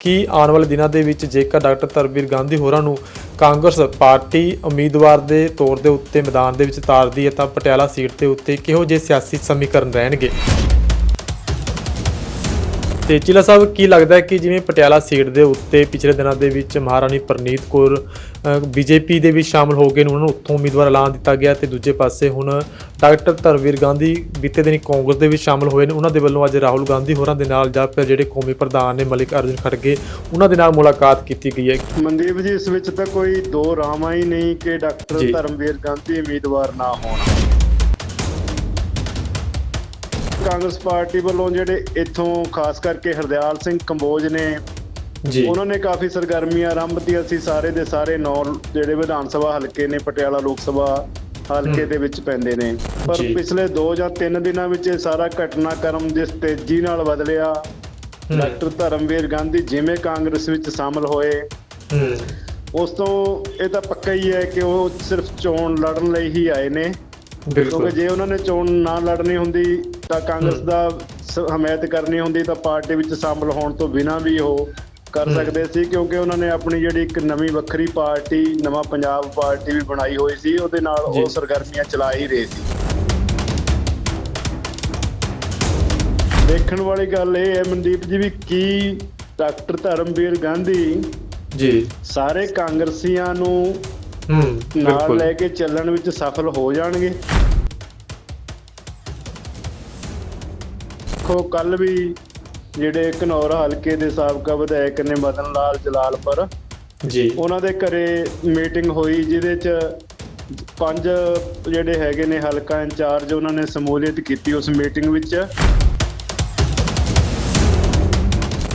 ਕਿ ਆਉਣ ਵਾਲੇ ਦਿਨਾਂ ਦੇ ਵਿੱਚ ਜੇਕਰ ਡਾਕਟਰ ਤਰਬੀਰ ਗਾਂਧੀ ਹੋਰਾਂ ਨੂੰ ਕਾਂਗਰਸ ਪਾਰਟੀ ਉਮੀਦਵਾਰ ਦੇ ਤੌਰ ਦੇ ਉੱਤੇ ਮੈਦਾਨ ਦੇ ਵਿੱਚ ਤਾਰਦੀ ਹੈ ਤਾਂ ਪਟਿਆਲਾ ਸੀਟ ਦੇ ਉੱਤੇ ਕਿਹੋ ਜਿਹੇ ਸਿਆਸੀ ਸਮੀਕਰਨ ਰਹਿਣਗੇ? ਤੇ ਚੀਲਾ ਸਾਹਿਬ ਕੀ ਲੱਗਦਾ ਹੈ ਕਿ ਜਿਵੇਂ ਪਟਿਆਲਾ ਸੀਟ ਦੇ ਉੱਤੇ ਪਿਛਲੇ ਦਿਨਾਂ ਦੇ ਵਿੱਚ ਮਹਾਰਾਣੀ ਪ੍ਰਨੀਤ ਕੌਰ ਬੀਜੇਪੀ ਦੇ ਵਿੱਚ ਸ਼ਾਮਲ ਹੋ ਗਏ ਨੇ ਉਹਨਾਂ ਨੂੰ ਉੱਥੋਂ ਉਮੀਦਵਾਰ ਐਲਾਨ ਦਿੱਤਾ ਗਿਆ ਤੇ ਦੂਜੇ ਪਾਸੇ ਹੁਣ ਡਾਕਟਰ ਧਰਮਵੀਰ ਗਾਂਧੀ ਬੀਤੇ ਦਿਨੀ ਕਾਂਗਰਸ ਦੇ ਵਿੱਚ ਸ਼ਾਮਲ ਹੋਏ ਨੇ। ਉਹਨਾਂ ਦੇ ਵੱਲੋਂ ਅੱਜ ਰਾਹੁਲ ਗਾਂਧੀ ਹੋਰਾਂ ਦੇ ਨਾਲ ਜਾਂ ਫਿਰ ਜਿਹੜੇ ਕੌਮੀ ਪ੍ਰਧਾਨ ਨੇ ਮਲਿਕ ਅਰਜੁਨ ਖੜਗੇ ਉਹਨਾਂ ਦੇ ਨਾਲ ਮੁਲਾਕਾਤ ਕੀਤੀ ਗਈ ਹੈ। ਮਨਦੀਪ ਜੀ ਇਸ ਵਿੱਚ ਤਾਂ ਕੋਈ ਦੋ ਰਾਮਾਂ ਹੀ ਨਹੀਂ ਕਿ ਡਾਕਟਰ। ਧਰਮਵੀਰ ਗਾਂਧੀ ਉਮੀਦਵਾਰ ਨਾ ਹੋਣ। ਕਾਂਗਰਸ ਪਾਰਟੀ ਵੱਲੋਂ ਜਿਹੜੇ ਇੱਥੋਂ ਖਾਸ ਕਰਕੇ ਹਰਦਿਆਲ ਸਿੰਘ ਕੰਬੋਜ ਨੇ ਜੀ। ਉਹਨਾਂ ਨੇ ਕਾਫੀ ਸਰਗਰਮੀਆਂ ਆਰੰਭਤੀਆਂ ਸੀ। ਸਾਰੇ ਦੇ ਸਾਰੇ ਨੌ ਜਿਹੜੇ ਵਿਧਾਨ ਸਭਾ ਹਲਕੇ ਨੇ ਪਟਿਆਲਾ ਲੋਕ ਸਭਾ ਹਲਕੇ ਦੇ ਵਿੱਚ ਪੈਂਦੇ ਨੇ। ਪਰ। ਪਿਛਲੇ 2 ਜਾਂ 3 ਦਿਨਾਂ ਵਿੱਚ ਇਹ ਸਾਰਾ ਘਟਨਾਕ੍ਰਮ ਜਿਸ ਤੇਜ਼ੀ ਨਾਲ ਬਦਲਿਆ। ਡਾਕਟਰ ਧਰਮਵੀਰ ਗਾਂਧੀ ਜਿਵੇਂ ਕਾਂਗਰਸ ਵਿੱਚ ਸ਼ਾਮਲ ਹੋਏ ਉਸ ਤੋਂ ਇਹ ਤਾਂ ਪੱਕਾ ਹੀ ਹੈ ਕਿ ਉਹ ਸਿਰਫ ਚੋਣ ਲੜਨ ਲਈ ਹੀ ਆਏ ਨੇ। ਕਿਉਂਕਿ ਜੇ ਉਹਨਾਂ ਨੇ ਚੋਣ ਨਾ ਲੜਨੀ ਹੁੰਦੀ ਤਾਂ ਕਾਂਗਰਸ ਦਾ ਹਮਾਇਤ ਕਰਨੀ ਹੁੰਦੀ ਤਾਂ ਪਾਰਟੀ ਵਿੱਚ ਸ਼ਾਮਲ ਹੋਣ ਤੋਂ ਬਿਨਾਂ ਵੀ ਉਹ ਕਰ। ਸਕਦੇ ਸੀ ਕਿਉਂਕਿ ਉਹਨਾਂ ਨੇ ਆਪਣੀ ਜਿਹੜੀ ਇੱਕ ਨਵੀਂ ਵੱਖਰੀ ਪਾਰਟੀ ਨਵਾਂ ਪੰਜਾਬ ਪਾਰਟੀ ਵੀ ਬਣਾਈ ਹੋਈ ਸੀ ਉਹਦੇ ਨਾਲ। ਉਹ ਸਰਗਰਮੀਆਂ ਚਲਾ ਹੀ ਰਹੇ ਸੀ ਦੇਖਣ ਵਾਲੀ ਗੱਲ ਇਹ ਹੈ ਮਨਦੀਪ ਜੀ ਵੀ ਕੀ ਡਾਕਟਰ ਧਰਮਵੀਰ ਗਾਂਧੀ ਜੀ ਸਾਰੇ ਕਾਂਗਰਸੀਆਂ ਨੂੰ ਹੂੰ ਨਾਲ ਲੈ ਕੇ ਚੱਲਣ ਵਿੱਚ ਸਫਲ ਹੋ ਜਾਣਗੇ ਖੋ ਕੱਲ ਵੀ ਜਿਹੜੇ ਘਨੌਰ ਹਲਕੇ ਦੇ ਸਾਬਕਾ ਵਿਧਾਇਕ ਨੇ ਮਦਨ ਲਾਲ ਜਲਾਲਪੁਰ ਜੀ। ਉਹਨਾਂ ਦੇ ਘਰੇ ਮੀਟਿੰਗ ਹੋਈ ਜਿਹਦੇ ਚ ਪੰਜ ਜਿਹੜੇ ਹੈਗੇ ਨੇ ਹਲਕਾ ਇੰਚਾਰਜ ਉਹਨਾਂ ਨੇ ਸਮੂਲੀਅਤ ਕੀਤੀ ਉਸ ਮੀਟਿੰਗ ਵਿੱਚ।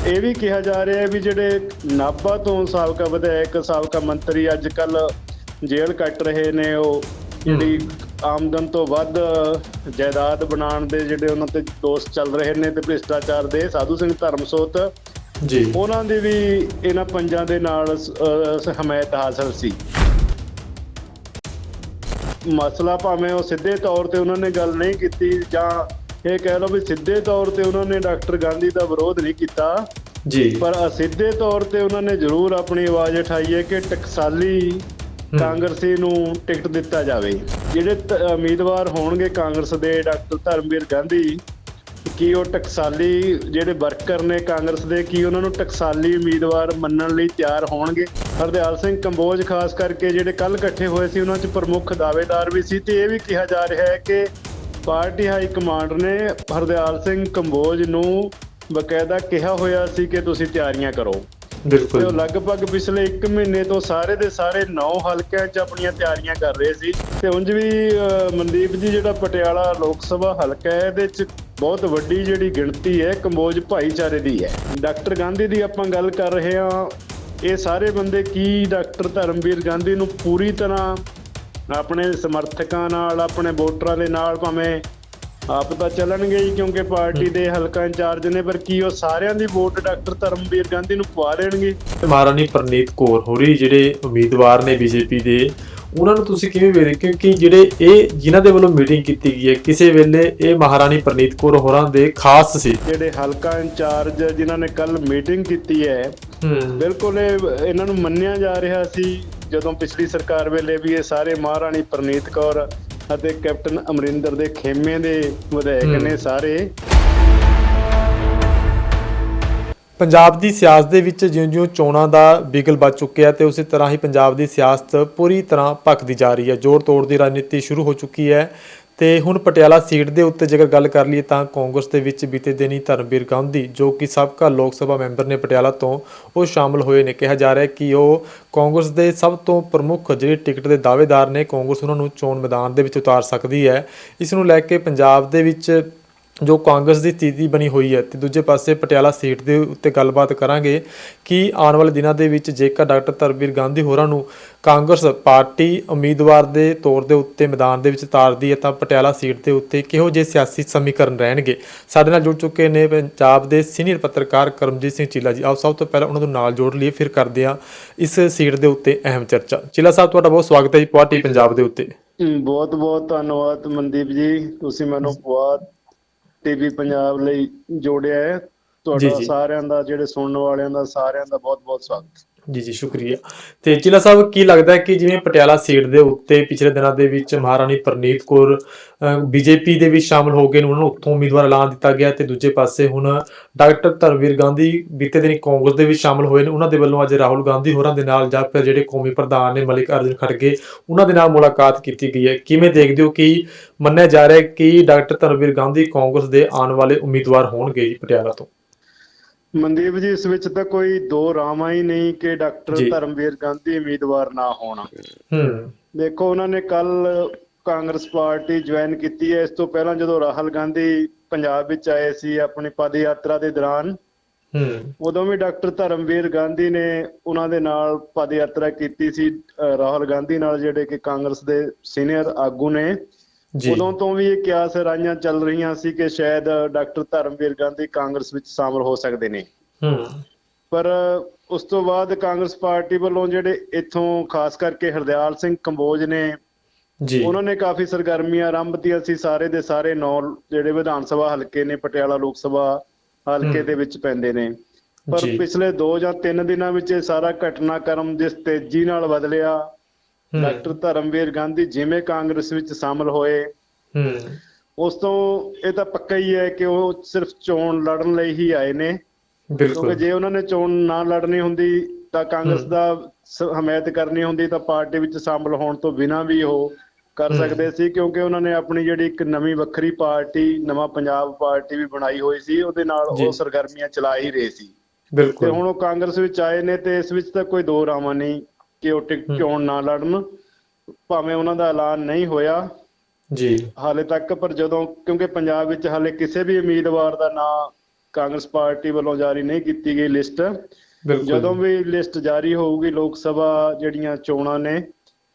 ਇਹ ਵੀ ਕਿਹਾ ਜਾ ਰਿਹਾ ਹੈ ਵੀ ਜਿਹੜੇ ਨਾਭਾ ਤੋਂ ਸਾਬਕਾ ਵਿਧਾਇਕ ਸਾਬਕਾ ਮੰਤਰੀ ਅੱਜ ਕੱਲ ਜੇਲ੍ਹ ਕੱਟ ਰਹੇ ਨੇ ਉਹ ਜਿਹੜੀ ਆਮਦਨ ਤੋਂ ਵੱਧ ਜਾਇਦਾਦ ਬਣਾਉਣ ਦੇ ਜਿਹੜੇ ਉਹਨਾਂ ਤੇ ਦੋਸ਼ ਚੱਲ ਰਹੇ ਨੇ ਤੇ ਭ੍ਰਿਸ਼ਟਾਚਾਰ ਦੇ ਸਾਧੂ ਸਿੰਘ ਧਰਮਸੋਤ ਜੀ। ਉਹਨਾਂ ਦੀ ਵੀ ਇਹਨਾਂ ਪੰਜਾਂ ਦੇ ਨਾਲ ਹਮਾਇਤ ਹਾਸਲ ਸੀ। ਮਸਲਾ ਭਾਵੇਂ ਉਹ ਸਿੱਧੇ ਤੌਰ ਤੇ ਉਹਨਾਂ ਨੇ ਗੱਲ ਨਹੀਂ ਕੀਤੀ ਜਾਂ ਇਹ ਕਹਿ ਲਓ ਵੀ ਸਿੱਧੇ ਤੌਰ ਤੇ ਉਹਨਾਂ ਨੇ ਡਾਕਟਰ ਗਾਂਧੀ ਦਾ ਵਿਰੋਧ ਨਹੀਂ ਕੀਤਾ ਜੀ। ਪਰ ਅਸਿੱਧੇ ਤੌਰ ਤੇ ਉਹਨਾਂ ਨੇ ਜ਼ਰੂਰ ਆਪਣੀ ਆਵਾਜ਼ ਉਠਾਈ ਹੈ ਕਿ ਟਕਸਾਲੀ ਕਾਂਗਰਸੀ ਨੂੰ ਟਿਕਟ ਦਿੱਤਾ ਜਾਵੇ। ਜਿਹੜੇ ਉਮੀਦਵਾਰ ਹੋਣਗੇ ਕਾਂਗਰਸ ਦੇ ਡਾਕਟਰ ਧਰਮਵੀਰ ਗਾਂਧੀ, ਕੀ ਉਹ ਟਕਸਾਲੀ ਜਿਹੜੇ ਵਰਕਰ ਨੇ ਕਾਂਗਰਸ ਦੇ, ਕੀ ਉਹਨਾਂ ਨੂੰ ਟਕਸਾਲੀ ਉਮੀਦਵਾਰ ਮੰਨਣ ਲਈ ਤਿਆਰ ਹੋਣਗੇ? ਹਰਦਿਆਲ ਸਿੰਘ ਕੰਬੋਜ, ਖਾਸ ਕਰਕੇ ਜਿਹੜੇ ਕੱਲ ਇਕੱਠੇ ਹੋਏ ਸੀ, ਉਹਨਾਂ 'ਚ ਪ੍ਰਮੁੱਖ ਦਾਅਵੇਦਾਰ ਵੀ ਸੀ ਤੇ ਇਹ ਵੀ ਕਿਹਾ ਜਾ ਰਿਹਾ ਹੈ ਕਿ ਪਾਰਟੀ ਹਾਈ ਕਮਾਂਡ ਨੇ ਹਰਦਿਆਲ ਸਿੰਘ ਕੰਬੋਜ ਨੂੰ ਬਕਾਇਦਾ ਕਿਹਾ ਹੋਇਆ ਸੀ ਕਿ ਤੁਸੀਂ ਤਿਆਰੀਆਂ ਕਰੋ। ਤੇ ਉਹ ਬਿਲਕੁਲ ਲਗਭਗ ਪਿਛਲੇ 1 ਮਹੀਨੇ ਤੋਂ ਸਾਰੇ ਦੇ ਸਾਰੇ 9 ਹਲਕਿਆਂ 'ਚ ਆਪਣੀਆਂ ਤਿਆਰੀਆਂ ਕਰ ਰਹੇ ਸੀ। ਤੇ ਉਂਝ ਵੀ ਅਹ, ਮਨਦੀਪ ਜੀ ਜਿਹੜਾ ਪਟਿਆਲਾ ਲੋਕ ਸਭਾ ਹਲਕਾ ਹੈ ਇਹਦੇ 'ਚ ਬਹੁਤ ਵੱਡੀ ਜਿਹੜੀ ਗਿਣਤੀ ਹੈ ਕੰਬੋਜ ਭਾਈਚਾਰੇ ਦੀ ਹੈ। ਡਾਕਟਰ ਗਾਂਧੀ ਦੀ ਆਪਾਂ ਗੱਲ ਕਰ ਰਹੇ ਹਾਂ ਇਹ ਸਾਰੇ ਬੰਦੇ ਕੀ ਡਾਕਟਰ ਧਰਮਵੀਰ ਗਾਂਧੀ ਨੂੰ ਪੂਰੀ ਤਰ੍ਹਾਂ ਆਪਣੇ ਸਮਰਥਕਾਂ ਨਾਲ ਆਪਣੇ ਵੋਟਰਾਂ ਦੇ ਨਾਲ ਭਾਵੇਂ ਆਪ ਤਾਂ ਚੱਲਣਗੇ ਹੀ ਕਿਉਂਕਿ ਪਾਰਟੀ ਦੇ ਹਲਕਾ ਇੰਚਾਰਜ ਨੇ ਪਰ ਕੀ ਉਹ ਸਾਰਿਆਂ ਦੀ ਵੋਟ ਡਾਕਟਰ ਧਰਮਵੀਰ ਗਾਂਧੀ ਨੂੰ ਪਵਾ ਦੇਣਗੇ? ਤੇ ਮਹਾਰਾਣੀ ਪ੍ਰਨੀਤ ਕੌਰ ਹੋਰੀ ਜਿਹੜੇ ਉਮੀਦਵਾਰ ਨੇ ਬੀਜੇਪੀ ਦੇ ਉਹਨਾਂ ਨੂੰ ਤੁਸੀਂ ਕਿਵੇਂ ਵੇਖਦੇ ਕਿਉਂਕਿ ਜਿਹੜੇ ਇਹ ਜਿਨ੍ਹਾਂ ਦੇ ਵੱਲੋਂ ਮੀਟਿੰਗ ਕੀਤੀ ਗਈ ਹੈ ਕਿਸੇ ਵੇਲੇ ਇਹ ਮਹਾਰਾਣੀ ਪ੍ਰਨੀਤ ਕੌਰ ਹੋਰਾਂ ਦੇ ਖਾਸ ਸੀ। ਜਿਹੜੇ ਹਲਕਾ ਇੰਚਾਰਜ ਜਿਨ੍ਹਾਂ ਨੇ ਕੱਲ ਮੀਟਿੰਗ ਕੀਤੀ ਹੈ ਹੂੰ। ਬਿਲਕੁਲ ਇਹ ਇਹਨਾਂ ਨੂੰ ਮੰਨਿਆ ਜਾ ਰਿਹਾ ਸੀ ਜਦੋਂ ਪਿਛਲੀ ਸਰਕਾਰ ਵੇਲੇ ਵੀ ਇਹ ਸਾਰੇ ਮਹਾਰਾਣੀ ਪ੍ਰਨੀਤ ਕੌਰ ਅਤੇ ਕੈਪਟਨ ਅਮਰਿੰਦਰ ਦੇ ਖੇਮੇ ਦੇ ਵਿਧਾਇਕ। ਨੇ ਸਾਰੇ। ਪੰਜਾਬ ਦੀ ਸਿਆਸਤ ਦੇ ਵਿੱਚ ਜਿਉਂ-ਜਿਉਂ ਚੋਣਾਂ ਦਾ ਬਿਗਲ ਵੱਜ ਚੁੱਕਿਆ ਤੇ ਉਸੇ ਤਰ੍ਹਾਂ ਹੀ ਪੰਜਾਬ ਦੀ ਸਿਆਸਤ ਪੂਰੀ ਤਰ੍ਹਾਂ ਭਖਦੀ ਜਾ ਰਹੀ ਹੈ। ਜੋਰ ਤੋੜ ਦੀ ਰਾਜਨੀਤੀ ਸ਼ੁਰੂ ਹੋ ਚੁੱਕੀ ਹੈ। ਤੇ ਹੁਣ ਪਟਿਆਲਾ ਸੀਟ ਦੇ ਉੱਤੇ ਜੇਕਰ ਗੱਲ ਕਰ ਲਈਏ ਤਾਂ ਕਾਂਗਰਸ ਦੇ ਵਿੱਚ ਬੀਤੇ ਦਿਨੀ ਧਰਮਵੀਰ ਗਾਂਧੀ, ਜੋ ਕਿ ਸਾਬਕਾ ਲੋਕ ਸਭਾ ਮੈਂਬਰ ਨੇ ਪਟਿਆਲਾ ਤੋਂ, ਉਹ ਸ਼ਾਮਲ ਹੋਏ ਨੇ। ਕਿਹਾ ਜਾ ਰਿਹਾ ਕਿ ਉਹ ਕਾਂਗਰਸ ਦੇ ਸਭ ਤੋਂ ਪ੍ਰਮੁੱਖ ਜਿਹੜੇ ਟਿਕਟ ਦੇ ਦਾਅਵੇਦਾਰ ਨੇ, ਕਾਂਗਰਸ ਉਹਨਾਂ ਨੂੰ ਚੋਣ ਮੈਦਾਨ ਦੇ ਵਿੱਚ ਉਤਾਰ ਸਕਦੀ ਹੈ। ਇਸ ਨੂੰ ਲੈ ਕੇ ਪੰਜਾਬ ਦੇ ਵਿੱਚ ਜੋ ਕਾਂਗਰਸ ਦੀ ਸਥਿਤੀ ਬਣੀ ਹੋਈ ਹੈ ਤੇ ਦੂਜੇ ਪਾਸੇ ਪਟਿਆਲਾ ਸੀਟ ਦੇ ਉੱਤੇ ਗੱਲਬਾਤ ਕਰਾਂਗੇ ਕਿ ਆਉਣ ਵਾਲੇ ਦਿਨਾਂ ਦੇ ਵਿੱਚ ਜੇਕਰ ਡਾਕਟਰ ਧਰਮਵੀਰ ਗਾਂਧੀ ਹੋਰਾਂ ਨੂੰ ਕਾਂਗਰਸ ਪਾਰਟੀ ਉਮੀਦਵਾਰ ਦੇ ਤੌਰ ਦੇ ਉੱਤੇ ਮੈਦਾਨ ਦੇ ਵਿੱਚ ਤਾਰਦੀ ਹੈ ਤਾਂ ਪਟਿਆਲਾ ਸੀਟ ਦੇ ਉੱਤੇ ਕਿਹੋ ਜਿਹੇ ਸਿਆਸੀ ਸਮੀਕਰਨ ਰਹਿਣਗੇ? ਸਾਡੇ ਨਾਲ ਜੁੜ ਚੁੱਕੇ ਨੇ ਪੰਜਾਬ ਦੇ ਸੀਨੀਅਰ ਪੱਤਰਕਾਰ ਕਰਮਜੀਤ ਸਿੰਘ ਚੀਲਾ ਜੀ। ਆਓ ਸਭ ਤੋਂ ਪਹਿਲਾਂ ਉਹਨਾਂ ਨੂੰ ਨਾਲ ਜੋੜ ਲਈਏ, ਫਿਰ ਕਰਦੇ ਹਾਂ ਇਸ ਸੀਟ ਦੇ ਉੱਤੇ ਅਹਿਮ ਚਰਚਾ। ਚੀਲਾ ਸਾਹਿਬ, ਤੁਹਾਡਾ ਬਹੁਤ ਸਵਾਗਤ ਹੈ ਜੀ ਪਾਰਟੀ ਪੰਜਾਬ ਦੇ ਉੱਤੇ। ਬਹੁਤ ਬਹੁਤ ਧੰਨਵਾਦ ਮਨਦੀਪ ਜੀ। ਤੁਸੀਂ ਮੈਨੂੰ ਬਹੁਤ ਟੀਵੀ ਪੰਜਾਬ ਲਈ ਜੋੜਿਆ ਹੈ ਤੁਹਾਡਾ। ਸਾਰਿਆਂ ਦਾ ਜਿਹੜੇ ਸੁਣਨ ਵਾਲਿਆਂ ਦਾ ਸਾਰਿਆਂ ਦਾ ਬਹੁਤ-ਬਹੁਤ ਸਵਾਗਤ ਜੀ ਜੀ, ਸ਼ੁਕਰੀਆ। ਤੇ ਚਿਲਾ ਸਾਹਿਬ, ਕੀ ਲੱਗਦਾ ਹੈ ਕਿ ਜਿਵੇਂ ਪਟਿਆਲਾ ਸੀਟ ਦੇ ਉੱਤੇ ਪਿਛਲੇ ਦਿਨਾਂ ਦੇ ਵਿੱਚ ਮਹਾਰਾਣੀ ਪ੍ਰਨੀਤ ਕੌਰ ਬੀਜੇਪੀ ਦੇ ਵਿੱਚ ਸ਼ਾਮਲ ਹੋ ਗਏ ਨੇ, ਉਹਨਾਂ ਨੂੰ ਉੱਥੋਂ ਉਮੀਦਵਾਰ ਐਲਾਨ ਦਿੱਤਾ ਗਿਆ ਤੇ ਦੂਜੇ ਪਾਸੇ ਹੁਣ ਡਾਕਟਰ ਧਰਮਵੀਰ ਗਾਂਧੀ, ਬੀਤੇ ਦਿਨੀ ਕਾਂਗਰਸ ਦੇ ਵਿੱਚ ਸ਼ਾਮਲ ਹੋਏ ਨੇ, ਉਹਨਾਂ ਦੇ ਵੱਲੋਂ ਅੱਜ ਰਾਹੁਲ ਗਾਂਧੀ ਹੋਰਾਂ ਦੇ ਨਾਲ ਜਾਂ ਫਿਰ ਜਿਹੜੇ ਕੌਮੀ ਪ੍ਰਧਾਨ ਨੇ, ਮਲਿਕ ਅਰਜਨ ਖੜਗੇ, ਉਹਨਾਂ ਦੇ ਨਾਲ ਮੁਲਾਕਾਤ ਕੀਤੀ ਗਈ ਹੈ। ਕਿਵੇਂ ਦੇਖਦੇ ਹੋ ਕਿ ਮੰਨਿਆ ਜਾ ਰਿਹਾ ਹੈ ਕਿ ਡਾਕਟਰ ਧਰਮਵੀਰ ਗਾਂਧੀ ਕਾਂਗਰਸ ਦੇ ਆਉਣ ਵਾਲੇ ਉਮੀਦਵਾਰ ਹੋਣਗੇ ਜੀ ਪਟਿਆਲਾ ਤੋਂ? ਮਨਦੀਪ ਜੀ ਇਸ ਵਿੱਚ ਤਾਂ ਕੋਈ ਦੋ ਰਾਮਾਂ ਹੀ ਨਹੀਂ ਕਿ ਡਾਕਟਰ। ਧਰਮਵੀਰ ਗਾਂਧੀ ਉਮੀਦਵਾਰ ਨਾ ਹੋਣ। ਹੂੰ। ਦੇਖੋ ਉਹਨਾਂ ਨੇ ਕੱਲ ਕਾਂਗਰਸ ਪਾਰਟੀ ਜੁਆਇਨ ਕੀਤੀ ਹੈ। ਇਸ ਤੋਂ ਪਹਿਲਾਂ ਜਦੋਂ ਰਾਹੁਲ ਗਾਂਧੀ ਪੰਜਾਬ ਵਿੱਚ ਆਏ ਸੀ ਆਪਣੀ ਪਦ ਯਾਤਰਾ ਦੇ ਦੌਰਾਨ ਹੂੰ। ਉਦੋਂ ਵੀ ਡਾਕਟਰ ਧਰਮਵੀਰ ਗਾਂਧੀ ਨੇ ਉਹਨਾਂ ਦੇ ਨਾਲ ਪਦ ਯਾਤਰਾ ਕੀਤੀ ਸੀ। ਰਾਹੁਲ ਗਾਂਧੀ ਨਾਲ ਜਿਹੜੇ ਕਿ ਕਾਂਗਰਸ ਦੇ ਸੀਨੀਅਰ ਆਗੂ ਨੇ ਉਦੋਂ ਤੋਂ ਵੀ ਇਹ ਕਿਆਸ ਰਾਈਆਂ ਚੱਲ ਰਹੀਆਂ ਸੀ ਕਿ ਸ਼ਾਇਦ ਡਾਕਟਰ ਧਰਮਵੀਰ ਗਾਂਧੀ ਕਾਂਗਰਸ ਵਿੱਚ ਸ਼ਾਮਲ ਹੋ ਸਕਦੇ ਨੇ। ਹੂੰ। ਪਰ ਉਸ ਤੋਂ ਬਾਅਦ ਕਾਂਗਰਸ ਪਾਰਟੀ ਵੱਲੋਂ ਜਿਹੜੇ ਇੱਥੋਂ ਖਾਸ ਕਰਕੇ ਹਰਦਿਆਲ ਸਿੰਘ ਕੰਬੋਜ ਨੇ ਜੀ। ਉਹਨਾਂ ਨੇ ਕਾਫੀ ਸਰਗਰਮੀਆਂ ਆਰੰਭਤੀਆਂ ਸੀ। ਸਾਰੇ ਦੇ ਸਾਰੇ ਨੌ ਜਿਹੜੇ ਵਿਧਾਨ ਸਭਾ ਹਲਕੇ ਨੇ ਪਟਿਆਲਾ ਲੋਕ ਸਭਾ ਹਲਕੇ। ਦੇ ਵਿੱਚ ਪੈਂਦੇ ਨੇ। ਪਰ। ਪਿਛਲੇ 2 ਜਾਂ 3 ਦਿਨਾਂ ਵਿੱਚ ਇਹ ਸਾਰਾ ਘਟਨਾਕ੍ਰਮ ਜਿਸ ਤੇਜ਼ੀ ਨਾਲ ਬਦਲਿਆ ਡਾਕਟਰ ਧਰਮਵੀਰ ਗਾਂਧੀ ਜਿਵੇਂ ਕਾਂਗਰਸ ਵਿੱਚ ਸ਼ਾਮਲ ਹੋਏ ਹੂੰ। ਉਸ ਤੋਂ ਇਹ ਤਾਂ ਪੱਕਾ ਹੀ ਹੈ ਕਿ ਉਹ ਸਿਰਫ ਚੋਣ ਲੜਨ ਲਈ ਹੀ ਆਏ ਨੇ। ਕਿਉਂਕਿ ਜੇ ਉਹਨਾਂ ਨੇ ਚੋਣ ਨਾ ਲੜਨੀ ਹੁੰਦੀ ਤਾਂ ਕਾਂਗਰਸ। ਦਾ ਹਮਾਇਤ ਕਰਨੀ ਹੁੰਦੀ ਤਾਂ ਪਾਰਟੀ ਵਿੱਚ ਸ਼ਾਮਲ ਹੋਣ ਤੋਂ ਬਿਨਾਂ ਵੀ ਉਹ ਕਰ। ਸਕਦੇ ਸੀ। ਕਿਉਂਕਿ ਉਹਨਾਂ ਨੇ ਆਪਣੀ ਜਿਹੜੀ ਇੱਕ ਨਵੀਂ ਵੱਖਰੀ ਪਾਰਟੀ ਨਵਾਂ ਪੰਜਾਬ ਪਾਰਟੀ ਵੀ ਬਣਾਈ ਹੋਈ ਸੀ ਉਹਦੇ ਨਾਲ। ਉਹ ਸਰਗਰਮੀਆਂ ਚਲਾ ਹੀ ਰਹੇ ਸੀ। ਤੇ ਬਿਲਕੁਲ ਹੁਣ ਉਹ ਕਾਂਗਰਸ ਵਿੱਚ ਆਏ ਨੇ ਤੇ ਇਸ ਵਿੱਚ ਤਾਂ ਕੋਈ ਦੋ ਰਾਵਾਂ ਨਹੀਂ। ਕਿ ਉਹ ਟਿਕ ਹਮ। ਚੋਣ ਨਾ ਲੜਨ ਭਾਵੇਂ ਉਹਨਾਂ ਦਾ ਐਲਾਨ ਨਹੀਂ ਹੋਇਆ। ਜੀ। ਹਾਲੇ ਤੱਕ ਪਰ ਜਦੋਂ ਕਿਉਂਕਿ ਪੰਜਾਬ ਵਿੱਚ ਹਾਲੇ ਕਿਸੇ ਵੀ ਉਮੀਦਵਾਰ ਦਾ ਨਾਂ ਕਾਂਗਰਸ ਪਾਰਟੀ ਵੱਲੋਂ ਜਾਰੀ ਨਹੀਂ ਕੀਤੀ ਗਈ ਲਿਸਟ। ਜਦੋਂ ਵੀ ਲਿਸਟ ਜਾਰੀ ਹੋਊਗੀ ਲੋਕ ਸਭਾ ਜਿਹੜੀਆਂ ਚੋਣਾਂ ਨੇ